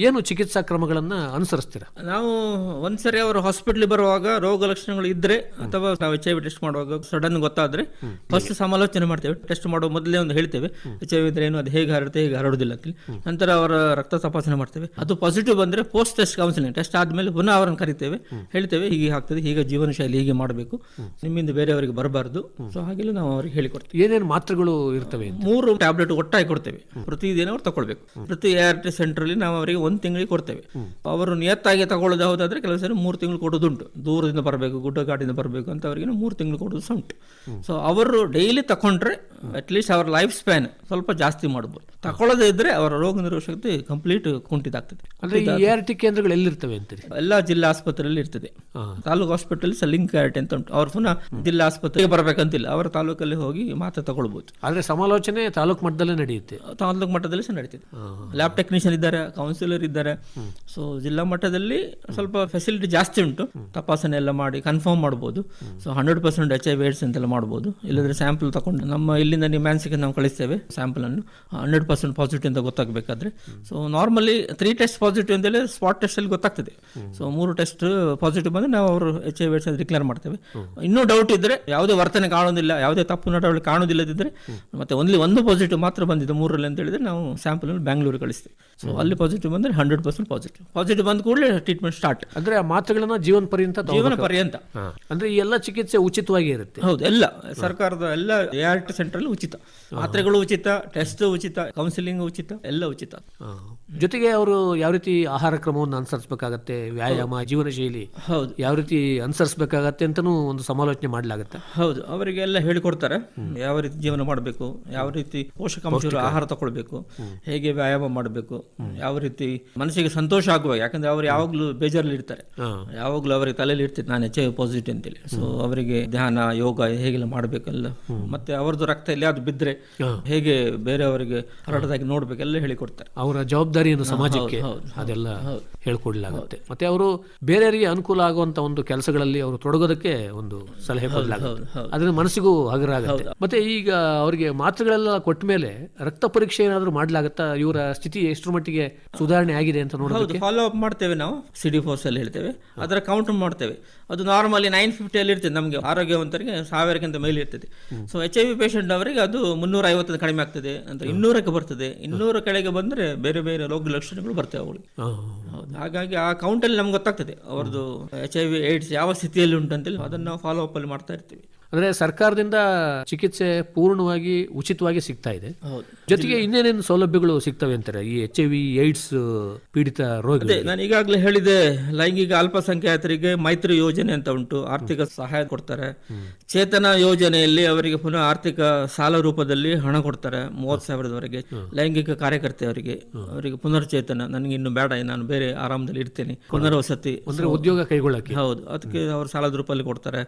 Speaker 2: ಏನು ಚಿಕಿತ್ಸಾ ಕ್ರಮಗಳನ್ನು ಅನುಸರಿಸ್ತೀರಾ?
Speaker 3: ನಾವು ಒಂದ್ಸರಿ ಅವರು ಹಾಸ್ಪಿಟ್ಲಿಗೆ ಬರುವಾಗ ರೋಗ ಲಕ್ಷಣಗಳು ಇದ್ರೆ ಅಥವಾ ನಾವು ಎಚ್ ಐ ವಿ ಟೆಸ್ಟ್ ಮಾಡುವಾಗ ಸಡನ್ ಗೊತ್ತಾದ್ರೆ ಫಸ್ಟ್ ಸಮಾಲೋಚನೆ ಮಾಡ್ತೇವೆ. ಟೆಸ್ಟ್ ಮಾಡುವ ಮೊದಲೇ ಒಂದು ಹೇಳ್ತೇವೆ. ಎಚ್ ಐ ವಿ ಅಂದ್ರೆ ಏನು ಅದು ಹೇಗೆ ಹರಡುತ್ತೆ ಹೇಗೆ ಹರಡುದಿಲ್ಲ ಅಂತ ನಂತರ ಅವರ ರಕ್ತ ತಪಾಸಣೆ ಮಾಡ್ತೇವೆ. ಅದು ಪಾಸಿಟಿವ್ ಬಂದ್ರೆ ಪೋಸ್ಟ್ ಟೆಸ್ಟ್ ಕೌನ್ಸಿಲಿಂಗ್ ಟೆಸ್ಟ್ ಆದ್ಮೇಲೆ ಪುನಃ ಅವರನ್ನು ಕರಿತೇವೆ. ಹೇಳ್ತೇವೆ ಹೀಗೆ ಆಗ್ತದೆ ಹೀಗೆ ಜೀವನ ಶೈಲಿ ಹೀಗೆ ಮಾಡಬೇಕು. ನಿಮ್ಮಿಂದ ಬೇರೆಯವರಿಗೆ ಬರಬಾರ್ದು. ಸೊ ಹಾಗೆಲ್ಲ ನಾವು ಅವ್ರಿಗೆ ಹೇಳಿಕೊಡ್ತೇವೆ.
Speaker 2: ಏನೇನು ಮಾತ್ರೆಗಳು ಇರ್ತವೆ
Speaker 3: ಮೂರು ಟ್ಯಾಬ್ಲೆಟ್ ಒಟ್ಟಾಗಿ ಕೊಡ್ತೇವೆ. ಪ್ರತಿದಿನ ಅವ್ರು ತಗೊಳ್ಬೇಕು. ಪ್ರತಿ ಆರ್ ಟಿ ಸೆಂಟರ್ ಅಲ್ಲಿ ನಾವು ಅವರಿಗೆ ಒಂದು ತಿಂಗಳಿಗೆ ಕೊಡ್ತೇವೆ. ಅವರು ನಿಯತ್ತಾಗಿ ತಗೊಳ್ಳೋದು ಹೌದಾದ್ರೆ ಕೆಲವು ಸರಿ ಮೂರು ತಿಂಗಳು ಕೊಡೋದುಂಟು. ದೂರದಿಂದ ಬರಬೇಕು ಗುಡ್ಡಗಾಡಿಂದ ಬರಬೇಕು ಅಂತ ಅವರಿಗೆ ಮೂರು ತಿಂಗಳು ಕೊಡೋದು ಸಹ ಉಂಟು ಸೊ ಅವರು ಡೈಲಿ ತಕೊಂಡ್ರೆ ಅಟ್ಲೀಸ್ಟ್ ಅವರ ಲೈಫ್ ಸ್ಪ್ಯಾನ್ ಸ್ವಲ್ಪ ಜಾಸ್ತಿ ಮಾಡ್ಬೋದು. ತಕೊಳ್ಳೋದೇ ಇದ್ರೆ ಅವರ ರೋಗ ನಿರೋಧಕ ಶಕ್ತಿ ಕಂಪ್ಲೀಟ್ ಕುಂಠಿತಾಗ್ತದೆ
Speaker 2: ಅಂದ್ರೆ ಈ ಆರ್ ಟಿ ಕೇಂದ್ರಗಳು ಎಲ್ಲಿರ್ತವೆ ಅಂತೀರಿ?
Speaker 3: ಎಲ್ಲ ಜಿಲ್ಲಾ ಆಸ್ಪತ್ರೆಯಲ್ಲಿ ಇರ್ತದೆ. ತಾಲೂಕು ಹಾಸ್ಪಿಟಲ್ ಲಿಂಕ್ ಕ್ಯಾರೆಟ್ ಅಂತ ಉಂಟು. ಅವ್ರು ಪುನಃ ಜಿಲ್ಲಾ ಆಸ್ಪತ್ರೆಗೆ ಬರಬೇಕಂತಿಲ್ಲ. ಅವರ ತಾಲೂಕಲ್ಲಿ ಹೋಗಿ ಮಾತ್ರ ತಗೊಳ್ಬಹುದು
Speaker 2: ಆದ್ರೆ ಸಮಾಲೋಚನೆ ತಾಲೂಕು ಮಟ್ಟದಲ್ಲೇ ನಡೆಯುತ್ತೆ.
Speaker 3: ತಾಲೂಕು ಮಟ್ಟದಲ್ಲಿ ಸಹ ನಡೀತಿದೆ ಲ್ಯಾಬ್ ಟೆಕ್ನಿಷಿಯನ್ ಇದ್ದಾರೆ ಕೌನ್ಸಿಲರ್ ಇದ್ದಾರೆ. ಸೊ ಜಿಲ್ಲಾ ಮಟ್ಟದಲ್ಲಿ ಸ್ವಲ್ಪ ಫೆಸಿಲಿಟಿ ಜಾಸ್ತಿ ಉಂಟು. ತಪಾಸಣೆ ಎಲ್ಲ ಮಾಡಿ ಕನ್ಫರ್ಮ್ ಮಾಡ್ಬೋದು. So hundred percent H I V AIDS ಅಂತೆಲ್ಲ ಮಾಡ್ಬೋದು. ಇಲ್ಲದ್ರೆ ಸ್ಯಾಂಪಲ್ ತಗೊಂಡು ನಮ್ಮ ಇಲ್ಲಿಂದ ನಿಮ್ಯಾನ್ಸಿಗೆ ನಾವು ಕಳಿಸ್ತೇವೆ ಸ್ಯಾಂಪಲ್ ಅನ್ನು. ಹಂಡ್ರೆಡ್ ಪರ್ಸೆಂಟ್ ಪಾಸಿಟಿವ್ ಅಂತ ಗೊತ್ತಾಗಬೇಕಾದ್ರೆ. So normally three test positive ಅಂತೇಳಿ ಸ್ಪಾಟ್ ಟೆಸ್ಟ್ ಅಲ್ಲಿ ಗೊತ್ತಾಗ್ತದೆ. ಸೊ ಮೂರು ಟೆಸ್ಟ್ ಪಾಸಿಟಿವ್ ಬಂದ್ರೆ ನಾವು ಅವರು H I V AIDS declare ಮಾಡ್ತೇವೆ. ಇನ್ನೂ ಡೌಟ್ ಇದ್ರೆ ಯಾವುದೇ ವರ್ತನೆ ಕಾಣೋದಿಲ್ಲ ಯಾವುದೇ ತಪ್ಪು ನಡವಳಿಕೆ ಕಾಣೋದಿಲ್ಲದಿದ್ದರೆ ಮತ್ತೆ ಒನ್ಲಿ ಒಂದು ಪಾಸಿಟಿವ್ ಮಾತ್ರ ಬಂದಿದ್ದು ಮೂರಲ್ಲಿ ಅಂತ ಹೇಳಿದ್ರೆ ನಾವು ಸ್ಯಾಂಪಲ್ ಬ್ಯಾಂಗ್ಳೂರಿಗೆ ಕಳಿಸ್ತೇವೆ. ಸೊ ಅಲ್ಲಿ ಪಾಸಿಟಿವ್ ಬಂದ್ರೆ ಹಂಡ್ರೆಡ್ ಪರ್ಸೆಂಟ್ ಪಾಸಿಟಿವ್ ಪಾಸಿಟಿವ್ ಬಂದ ಕೂಡಲೇ ಟ್ರೀಟ್ಮೆಂಟ್ ಸ್ಟಾರ್ಟ್
Speaker 2: ಅಂದ್ರೆ ಆ ಮಾತ್ರೆಗಳನ್ನ ಜೀವನ ಪರ್ಯಂತ
Speaker 3: ಜೀವನ ಪರ್ಯಂತ.
Speaker 2: ಅಂದ್ರೆ ಈ ಎಲ್ಲ ಚಿಕಿತ್ಸೆ ಉಚಿತವಾಗಿ ಇರುತ್ತೆ.
Speaker 3: ಹೌದು ಎಲ್ಲ ಸರ್ಕಾರದ ಎಲ್ಲ ಎ ಆರ್ ಟಿ ಸೆಂಟರ್ ಅಲ್ಲಿ ಉಚಿತ. ಮಾತ್ರೆಗಳು ಉಚಿತ ಟೆಸ್ಟ್ ಉಚಿತ ಕೌನ್ಸಿಲಿಂಗ್ ಉಚಿತ ಎಲ್ಲ ಉಚಿತ.
Speaker 2: ಜೊತೆಗೆ ಅವರು ಯಾವ ರೀತಿ ಆಹಾರ ಕ್ರಮವನ್ನು ಅನುಸರಿಸಬೇಕಾಗತ್ತೆ ವ್ಯಾಯಾಮ ಜೀವನ ಶೈಲಿ
Speaker 3: ಹೌದು.
Speaker 2: ಯಾವ ರೀತಿ ಅನುಸರಿಸಬೇಕಾಗತ್ತೆ ಅಂತನೂ ಒಂದು ಸಮಾಲೋಚನೆ ಮಾಡಲಾಗುತ್ತೆ.
Speaker 3: ಹೌದು ಅವರಿಗೆಲ್ಲ ಹೇಳಿಕೊಡ್ತಾರೆ. ಯಾವ ರೀತಿ ಜೀವನ ಮಾಡಬೇಕು ಯಾವ ರೀತಿ ಪೋಷಕಾಂಶಗಳು ಆಹಾರ ತಗೊಳ್ಬೇಕು ಹೇಗೆ ವ್ಯಾಯಾಮ ಮಾಡಬೇಕು ಯಾವ ರೀತಿ ಮನಸ್ಸಿಗೆ ಸಂತೋಷ ಆಗುವ ಯಾಕಂದ್ರೆ ಅವ್ರು ಯಾವಾಗಲೂ ಬೇಜಾರಲ್ಲಿ ಇರ್ತಾರೆ. ಯಾವಾಗಲೂ ಅವರಿಗೆ ತಲೆಯಲ್ಲಿ ಇರ್ತಿತ್ತು ನಾನು ಎಚ್ ಐ ಪಾಸಿಟಿವ್ ಅಂತೇಳಿ ಸೊ ಅವರಿಗೆ ಧ್ಯಾನ ಯೋಗ ಹೇಗೆಲ್ಲ ಮಾಡ್ಬೇಕಲ್ಲ. ಮತ್ತೆ ಅವ್ರದ್ದು ರಕ್ತ ಎಲ್ಲಿ ಅದು ಬಿದ್ದರೆ ಹೇಗೆ ಬೇರೆಯವರಿಗೆ ಹರಡದಾಗಿ ನೋಡ್ಬೇಕೆಲ್ಲ ಹೇಳಿಕೊಡ್ತಾರೆ.
Speaker 2: ಅವರ ಜವಾಬ್ದಾರಿಯನ್ನು ಸಮಾಜಕ್ಕೆ ಅದೆಲ್ಲ ಹೇಳ್ಕೊಡ್ಲಾಗುತ್ತೆ. ಮತ್ತೆ ಅವರು ಬೇರೆಯವರಿಗೆ ಅನುಕೂಲ ಆಗುವಂತ ಒಂದು ಕೆಲಸಗಳಲ್ಲಿ ಅವರು ತೊಡಗೋದಕ್ಕೆ ಒಂದು ಸಲಹೆ ಕೊಡಲಾಗುತ್ತೆ. ಅದರಿಂದ ಮನಸ್ಸಿಗೂ ಹಗುರ ಆಗುತ್ತೆ ಮತ್ತೆ ಈಗ ಅವರಿಗೆ ಮಾತ್ರೆಗಳೆಲ್ಲ ಕೊಟ್ಟ ಮೇಲೆ ರಕ್ತ ಪರೀಕ್ಷೆ ಏನಾದರೂ ಮಾಡ್ಲಾಗತ್ತಾ? ಇವರ ಸ್ಥಿತಿ ಎಷ್ಟರ ಮಟ್ಟಿಗೆ ಸುಧಾರಣೆ ಆಗಿದೆ ಅಂತ ನೋಡೋದು
Speaker 3: ಹೌದು ಫಾಲೋ ಅಪ್ ಮಾಡ್ತೇವೆ ನಾವು ಸಿಡಿ ಫೋರ್ಸ್ ಅಲ್ಲಿ ಹೇಳ್ತೇವೆ. ಅದರ ಕೌಂಟ್ ಮಾಡ್ತೇವೆ. ಅದು ನಾರ್ಮಲಿ ನೈನ್ ಫಿಫ್ಟಿಯಲ್ಲಿ ಇರ್ತದೆ ನಮಗೆ ಆರೋಗ್ಯವಂತರಿಗೆ ಸಾವಿರಕ್ಕಿಂತ ಮೇಲೆ ಇರ್ತದೆ. So H I V patient ಅವರಿಗೆ ಅದು ಮುನ್ನೂರ ಐವತ್ತು ಕಡಿಮೆ ಆಗ್ತದೆ ಅಂತ ಇನ್ನೂರಕ್ಕೆ ಬರ್ತದೆ. ಇನ್ನೂರ ಕೆಳಗೆ ಬಂದ್ರೆ ಬೇರೆ ಬೇರೆ ರೋಗ ಲಕ್ಷಣಗಳು ಬರ್ತವೆ ಅವಳಿಗೆ. ಹೌದು ಹಾಗಾಗಿ ಆ ಕೌಂಟಲ್ಲಿ ನಮ್ಗೆ ಗೊತ್ತಾಗ್ತದೆ ಅವ್ರದ್ದು ಎಚ್ ಐ ವಿ ಏಡ್ಸ್ ಯಾವ ಸ್ಥಿತಿಯಲ್ಲಿ ಉಂಟು ಅಂತೇಳಿ ಅದನ್ನ ನಾವು ಫಾಲೋ ಅಪ್ ಅಲ್ಲಿ ಮಾಡ್ತಾ ಇರ್ತೀವಿ.
Speaker 2: ಅಂದ್ರೆ ಸರ್ಕಾರದಿಂದ ಚಿಕಿತ್ಸೆ ಪೂರ್ಣವಾಗಿ ಉಚಿತವಾಗಿ ಸಿಗ್ತಾ ಇದೆ. ಜೊತೆಗೆ ಇನ್ನೇನೇನು ಸೌಲಭ್ಯಗಳು ಸಿಗ್ತವೆ ಅಂತಾರೆ? ಈ ಎಚ್ ಐ ವಿ ಏಡ್ಸ್ ಪೀಡಿತ ರೋಗ
Speaker 3: ನಾನು ಈಗಾಗಲೇ ಹೇಳಿದೆ ಲೈಂಗಿಕ ಅಲ್ಪಸಂಖ್ಯಾತರಿಗೆ ಮೈತ್ರಿ ಯೋಜನೆ ಅಂತ ಉಂಟು. ಆರ್ಥಿಕ ಸಹಾಯ ಕೊಡ್ತಾರೆ. ಚೇತನ ಯೋಜನೆಯಲ್ಲಿ ಅವರಿಗೆ ಪುನಃ ಆರ್ಥಿಕ ಸಾಲ ರೂಪದಲ್ಲಿ ಹಣ ಕೊಡ್ತಾರೆ ಮೂವತ್ತು ಸಾವಿರದವರೆಗೆ. ಲೈಂಗಿಕ ಕಾರ್ಯಕರ್ತೆಯವರಿಗೆ ಅವರಿಗೆ ಪುನರ್ಚೇತನ. ನನಗೆ ಇನ್ನು ಬೇಡ ನಾನು ಬೇರೆ ಆರಾಮದಲ್ಲಿ ಇರ್ತೇನೆ. ಪುನರ್ವಸತಿ.
Speaker 2: ಉದ್ಯೋಗ ಕೈಗೊಳ್ಳಕ್ಕೆ
Speaker 3: ಹೌದು. ಅದಕ್ಕೆ ಅವರು ಸಾಲದ ರೂಪದಲ್ಲಿ ಕೊಡ್ತಾರೆ.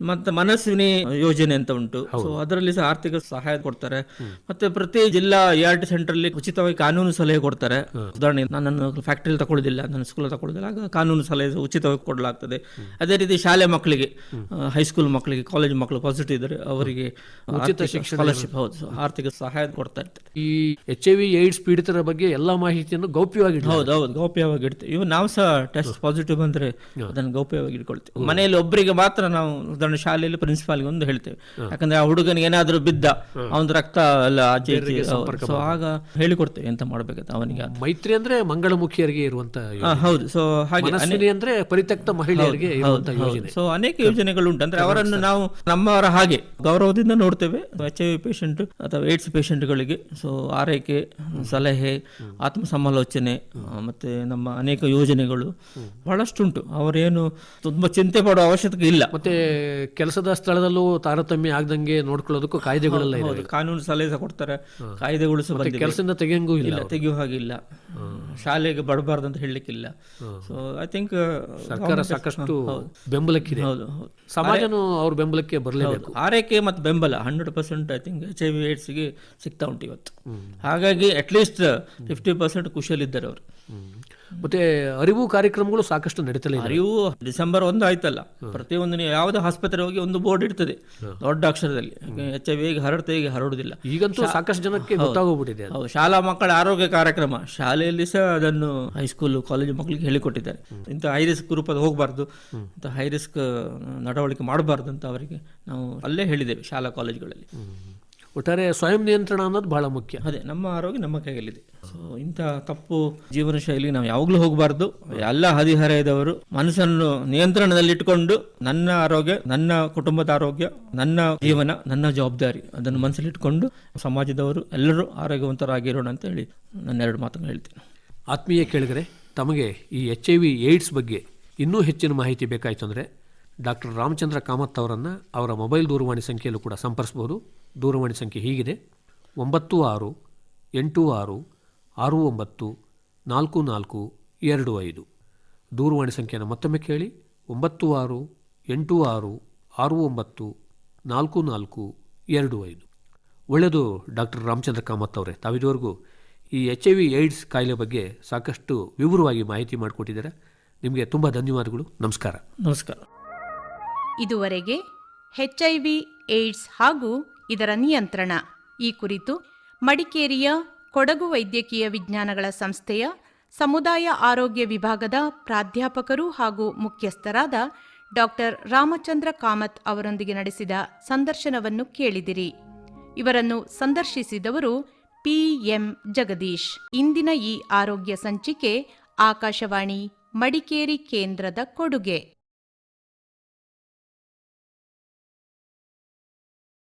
Speaker 3: ಮತ್ತೆ ಮನಸ್ವಿನಿ ಯೋಜನೆ ಅಂತ ಉಂಟು. ಸೊ ಅದರಲ್ಲಿ ಸಹ ಆರ್ಥಿಕ ಸಹಾಯ ಕೊಡ್ತಾರೆ. ಮತ್ತೆ ಪ್ರತಿ ಜಿಲ್ಲಾ ಯಾರ್ಟ್ ಸೆಂಟರ್ ಅಲ್ಲಿ ಉಚಿತವಾಗಿ ಕಾನೂನು ಸಲಹೆ ಕೊಡ್ತಾರೆ. ಉದಾಹರಣೆ ನಾನು ಫ್ಯಾಕ್ಟರಿ ತಗೊಳ್ಳೋದಿಲ್ಲ ನನ್ನ ಸ್ಕೂಲ್ ತಗೊಳ್ಳೋದಿಲ್ಲ ಆಗ ಕಾನೂನು ಸಲಹೆ ಉಚಿತವಾಗಿ ಕೊಡಲಾಗ್ತದೆ. ಅದೇ ರೀತಿ ಶಾಲೆ ಮಕ್ಕಳಿಗೆ ಹೈಸ್ಕೂಲ್ ಮಕ್ಕಳಿಗೆ ಕಾಲೇಜ್ ಮಕ್ಕಳು ಪಾಸಿಟಿವ್ ಇದ್ದಾರೆ ಅವರಿಗೆ ಉಚಿತ ಸ್ಕಾಲರ್ಶಿಪ್ ಹೌದು ಆರ್ಥಿಕ ಸಹಾಯ ಕೊಡ್ತಾ ಇರ್ತಾರೆ
Speaker 2: ಈ ಎಚ್ ಐ ವಿ ಏಡ್ಸ್ ಪೀಡಿತರ ಬಗ್ಗೆ ಎಲ್ಲಾ ಮಾಹಿತಿಯನ್ನು ಗೌಪ್ಯವಾಗಿ.
Speaker 3: ಹೌದು ಹೌದು ಗೌಪ್ಯವಾಗಿ ಇಡ್ತೀವಿ. ಇವ್ ನಾವು ಸಹ ಟೆಸ್ಟ್ ಪಾಸಿಟಿವ್ ಬಂದ್ರೆ ಅದನ್ನು ಗೌಪ್ಯವಾಗಿ ಇಟ್ಕೊಳ್ತೀವಿ. ಮನೆಯಲ್ಲಿ ಒಬ್ಬರಿಗೆ ಮಾತ್ರ ನಾವು ಉದಾಹರಣೆ ಶಾಲೆಯಲ್ಲಿ ಪ್ರಿನ್ಸಿಪಾಲ್ಗೆ ಒಂದು ಹೇಳ್ತೇವೆ. ಯಾಕಂದ್ರೆ ಆ ಹುಡುಗನಿಗೆ ಏನಾದರೂ ಬಿದ್ದ ಅವನ ರಕ್ತ ಎಲ್ಲ ಆಚೆ ಸೊ ಆಗ ಹೇಳಿಕೊಡ್ತೇವೆ ಎಂತ ಮಾಡ್ಬೇಕಂತ ಅವನಿಗೆ
Speaker 2: ಮೈತ್ರಿ ಅಂದ್ರೆ ಮಂಗಳಮುಖಿಯರಿಗೆ ಇರುವಂತ.
Speaker 3: ಹೌದು. ಸೊ ಹಾಗೆ
Speaker 2: ಅಂದ್ರೆ ಪರಿತ್ಯಕ್ತ ಮಹಿಳೆಯರಿಗೆ
Speaker 3: ಸೊ ಅನೇಕ ಯೋಜನೆಗಳು ಉಂಟು ಅಂದ್ರೆ ಅವರನ್ನು ನಾವು ನಮ್ಮವರ ಹಾಗೆ ಗೌರವದಿಂದ ನೋಡ್ತೇವೆ. ಎಚ್ ಐ ವಿ ಪೇಷಂಟ್ ಅಥವಾ ಏಡ್ಸ್ ಪೇಷಂಟ್ಗಳಿಗೆ ಸೊ ಆರೈಕೆ ಸಲಹೆ ಆತ್ಮ ಸಮಾಲೋಚನೆ ಮತ್ತೆ ನಮ್ಮ ಅನೇಕ ಯೋಜನೆಗಳು ಬಹಳಷ್ಟು ಉಂಟು ಅವರೇನು ತುಂಬಾ ಚಿಂತೆ ಪಡುವ ಅವಶ್ಯಕತೆ ಇಲ್ಲ.
Speaker 2: ಮತ್ತೆ ಕೆಲಸದ ಸ್ಥಳದಲ್ಲೂ ತಾರತಮ್ಯ ಆಗದಂಗೆ ನೋಡ್ಕೊಳ್ಳೋದಕ್ಕೂ ಕಾಯ್ದೆಗಳೆಲ್ಲ ಇದೆ.
Speaker 3: ಕಾನೂನು ಸಲಹೆ ಕೊಡ್ತಾರೆ. ಕಾಯ್ದೆಗಳು ಸಹ
Speaker 2: ಕೆಲಸದಿಂದ ತೆಗೆಯಂಗೂ ಇಲ್ಲ
Speaker 3: ತೆಗೆಯುವ ಹಾಗಿಲ್ಲ. ಶಾಲೆಗೆ ಬಡಬಾರ್ದು ಅಂತ ಹೇಳಲಿಕ್ಕಿಲ್ಲ. ಸೊ ಐ ಥಿಂಕ್
Speaker 2: ಸರ್ಕಾರ ಸಾಕಷ್ಟು ಬೆಂಬಲಕ್ಕಿದೆ.
Speaker 3: ಹೌದು ಹೌದು.
Speaker 2: ಸಮಾಜನು ಅವ್ರ ಬೆಂಬಲಕ್ಕೆ ಬರಲೇಬೇಕು.
Speaker 3: ಆರೈಕೆ ಮತ್ತು ಬೆಂಬಲ hundred percent I think H I V ಏಡ್ಸ್ಗೆ ಸಿಗ್ತಾ ಉಂಟು ಇವತ್ತು. ಹಾಗಾಗಿ ಅಟ್ಲೀಸ್ಟ್ ಫಿಫ್ಟಿ ಪರ್ಸೆಂಟ್ ಖುಷಿಯಲ್ಲಿದ್ದಾರೆ ಅವರು.
Speaker 2: ಮತ್ತೆ ಅರಿವು ಕಾರ್ಯಕ್ರಮಗಳು ಸಾಕಷ್ಟು ನಡೀತಲ್ಲ ಇದೆ.
Speaker 3: ಅರಿವು ಡಿಸೆಂಬರ್ ಒಂದು ಆಯ್ತಲ್ಲ. ಪ್ರತಿಯೊಂದು ಯಾವುದೇ ಆಸ್ಪತ್ರೆ ಹೋಗಿ ಒಂದು ಬೋರ್ಡ್ ಇರ್ತದೆ ದೊಡ್ಡ ಅಕ್ಷರದಲ್ಲಿ. ಎಚ್ ಐ ವಿ ಹೇಗೆ ಹರಡುತ್ತೆ ಹೇಗೆ ಹರಡುದಿಲ್ಲ
Speaker 2: ಈಗಂತೂ ಸಾಕಷ್ಟು ಜನಕ್ಕೆ ಗೊತ್ತಾಗೋಗ್ಬಿಟ್ಟಿದೆ ಅದು.
Speaker 3: ಶಾಲಾ ಮಕ್ಕಳ ಆರೋಗ್ಯ ಕಾರ್ಯಕ್ರಮ. ಶಾಲೆಯಲ್ಲಿ ಸಹ ಅದನ್ನು ಹೈಸ್ಕೂಲ್ ಕಾಲೇಜು ಮಕ್ಕಳಿಗೆ ಹೇಳಿಕೊಟ್ಟಿದ್ದಾರೆ. ಇಂಥ ಹೈ ರಿಸ್ಕ್ ಗ್ರೂಪ್ ಹೋಗಬಾರ್ದು. ಇಂಥ ಹೈ ರಿಸ್ಕ್ ನಡವಳಿಕೆ ಮಾಡಬಾರ್ದು ಅಂತ ಅವರಿಗೆ ನಾವು ಅಲ್ಲೇ ಹೇಳಿದ್ದೇವೆ ಶಾಲಾ ಕಾಲೇಜುಗಳಲ್ಲಿ
Speaker 2: ಒಟ್ಟಾರೆ ಸ್ವಯಂ ನಿಯಂತ್ರಣ ಅನ್ನೋದು ಬಹಳ ಮುಖ್ಯ.
Speaker 3: ಅದೇ ನಮ್ಮ ಆರೋಗ್ಯ ನಮ್ಮ ಕೈಯಲ್ಲಿದೆ. ಸೊ ಇಂಥ ತಪ್ಪು ಜೀವನ ಶೈಲಿ ನಾವು ಯಾವಾಗಲೂ ಹೋಗಬಾರ್ದು. ಎಲ್ಲ ಹದಿಹರೆಯದವರು ಮನಸ್ಸನ್ನು ನಿಯಂತ್ರಣದಲ್ಲಿಟ್ಟುಕೊಂಡು ನನ್ನ ಆರೋಗ್ಯ ನನ್ನ ಕುಟುಂಬದ ಆರೋಗ್ಯ ನನ್ನ ಜೀವನ ನನ್ನ ಜವಾಬ್ದಾರಿ ಅದನ್ನು ಮನಸ್ಸಲ್ಲಿಟ್ಟುಕೊಂಡು ಸಮಾಜದವರು ಎಲ್ಲರೂ ಆರೋಗ್ಯವಂತರಾಗಿರೋಣ ಅಂತ ಹೇಳಿ ನನ್ನ ಎರಡು ಮಾತನ್ನು ಹೇಳ್ತೀನಿ.
Speaker 2: ಆತ್ಮೀಯ ಕೇಳಿದರೆ ತಮಗೆ ಈ ಎಚ್ ಐ ವಿ ಏಡ್ಸ್ ಬಗ್ಗೆ ಇನ್ನೂ ಹೆಚ್ಚಿನ ಮಾಹಿತಿ ಬೇಕಾಯಿತು ಅಂದರೆ ಡಾಕ್ಟರ್ ರಾಮಚಂದ್ರ ಕಾಮತ್ ಅವರನ್ನು ಅವರ ಮೊಬೈಲ್ ದೂರವಾಣಿ ಸಂಖ್ಯೆಯಲ್ಲೂ ಕೂಡ ಸಂಪರ್ಸ್ಬೋದು. ದೂರವಾಣಿ ಸಂಖ್ಯೆ ಹೀಗಿದೆ. ಒಂಬತ್ತು ಆರು, ಎಂಟು ಆರು ಆರು ಒಂಬತ್ತು, ನಾಲ್ಕು ನಾಲ್ಕು, ಎರಡು ಐದು. ದೂರವಾಣಿ ಸಂಖ್ಯೆಯನ್ನು ಮತ್ತೊಮ್ಮೆ ಕೇಳಿ. ಒಂಬತ್ತು ಆರು, ಎಂಟು ಆರು ಆರು ಒಂಬತ್ತು, ನಾಲ್ಕು ನಾಲ್ಕು, ಎರಡು ಐದು. ಒಳ್ಳೆಯದು ಡಾಕ್ಟರ್ ರಾಮಚಂದ್ರ ಕಾಮತ್ ಅವರೇ. ತಾವಿದುವರೆಗೂ ಈ ಎಚ್ ಐ ವಿ ಏಡ್ಸ್ ಕಾಯಿಲೆ ಬಗ್ಗೆ ಸಾಕಷ್ಟು ವಿವರವಾಗಿ ಮಾಹಿತಿ ಮಾಡಿಕೊಟ್ಟಿದ್ದಾರೆ. ನಿಮಗೆ ತುಂಬ ಧನ್ಯವಾದಗಳು. ನಮಸ್ಕಾರ.
Speaker 3: ನಮಸ್ಕಾರ.
Speaker 1: ಇದುವರೆಗೆ ಹೆಚ್ ಐ ವಿ ಏಡ್ಸ್ ಹಾಗೂ ಇದರ ನಿಯಂತ್ರಣ. ಈ ಕುರಿತು ಮಡಿಕೇರಿಯ ಕೊಡಗು ವೈದ್ಯಕೀಯ ವಿಜ್ಞಾನಗಳ ಸಂಸ್ಥೆಯ ಸಮುದಾಯ ಆರೋಗ್ಯ ವಿಭಾಗದ ಪ್ರಾಧ್ಯಾಪಕರು ಹಾಗೂ ಮುಖ್ಯಸ್ಥರಾದ ಡಾಕ್ಟರ್ ರಾಮಚಂದ್ರ ಕಾಮತ್ ಅವರೊಂದಿಗೆ ನಡೆಸಿದ ಸಂದರ್ಶನವನ್ನು ಕೇಳಿದಿರಿ. ಇವರನ್ನು ಸಂದರ್ಶಿಸಿದವರು ಪಿಎಂ ಜಗದೀಶ್. ಇಂದಿನ ಈ ಆರೋಗ್ಯ ಸಂಚಿಕೆ ಆಕಾಶವಾಣಿ ಮಡಿಕೇರಿ ಕೇಂದ್ರದ ಕೊಡುಗೆ.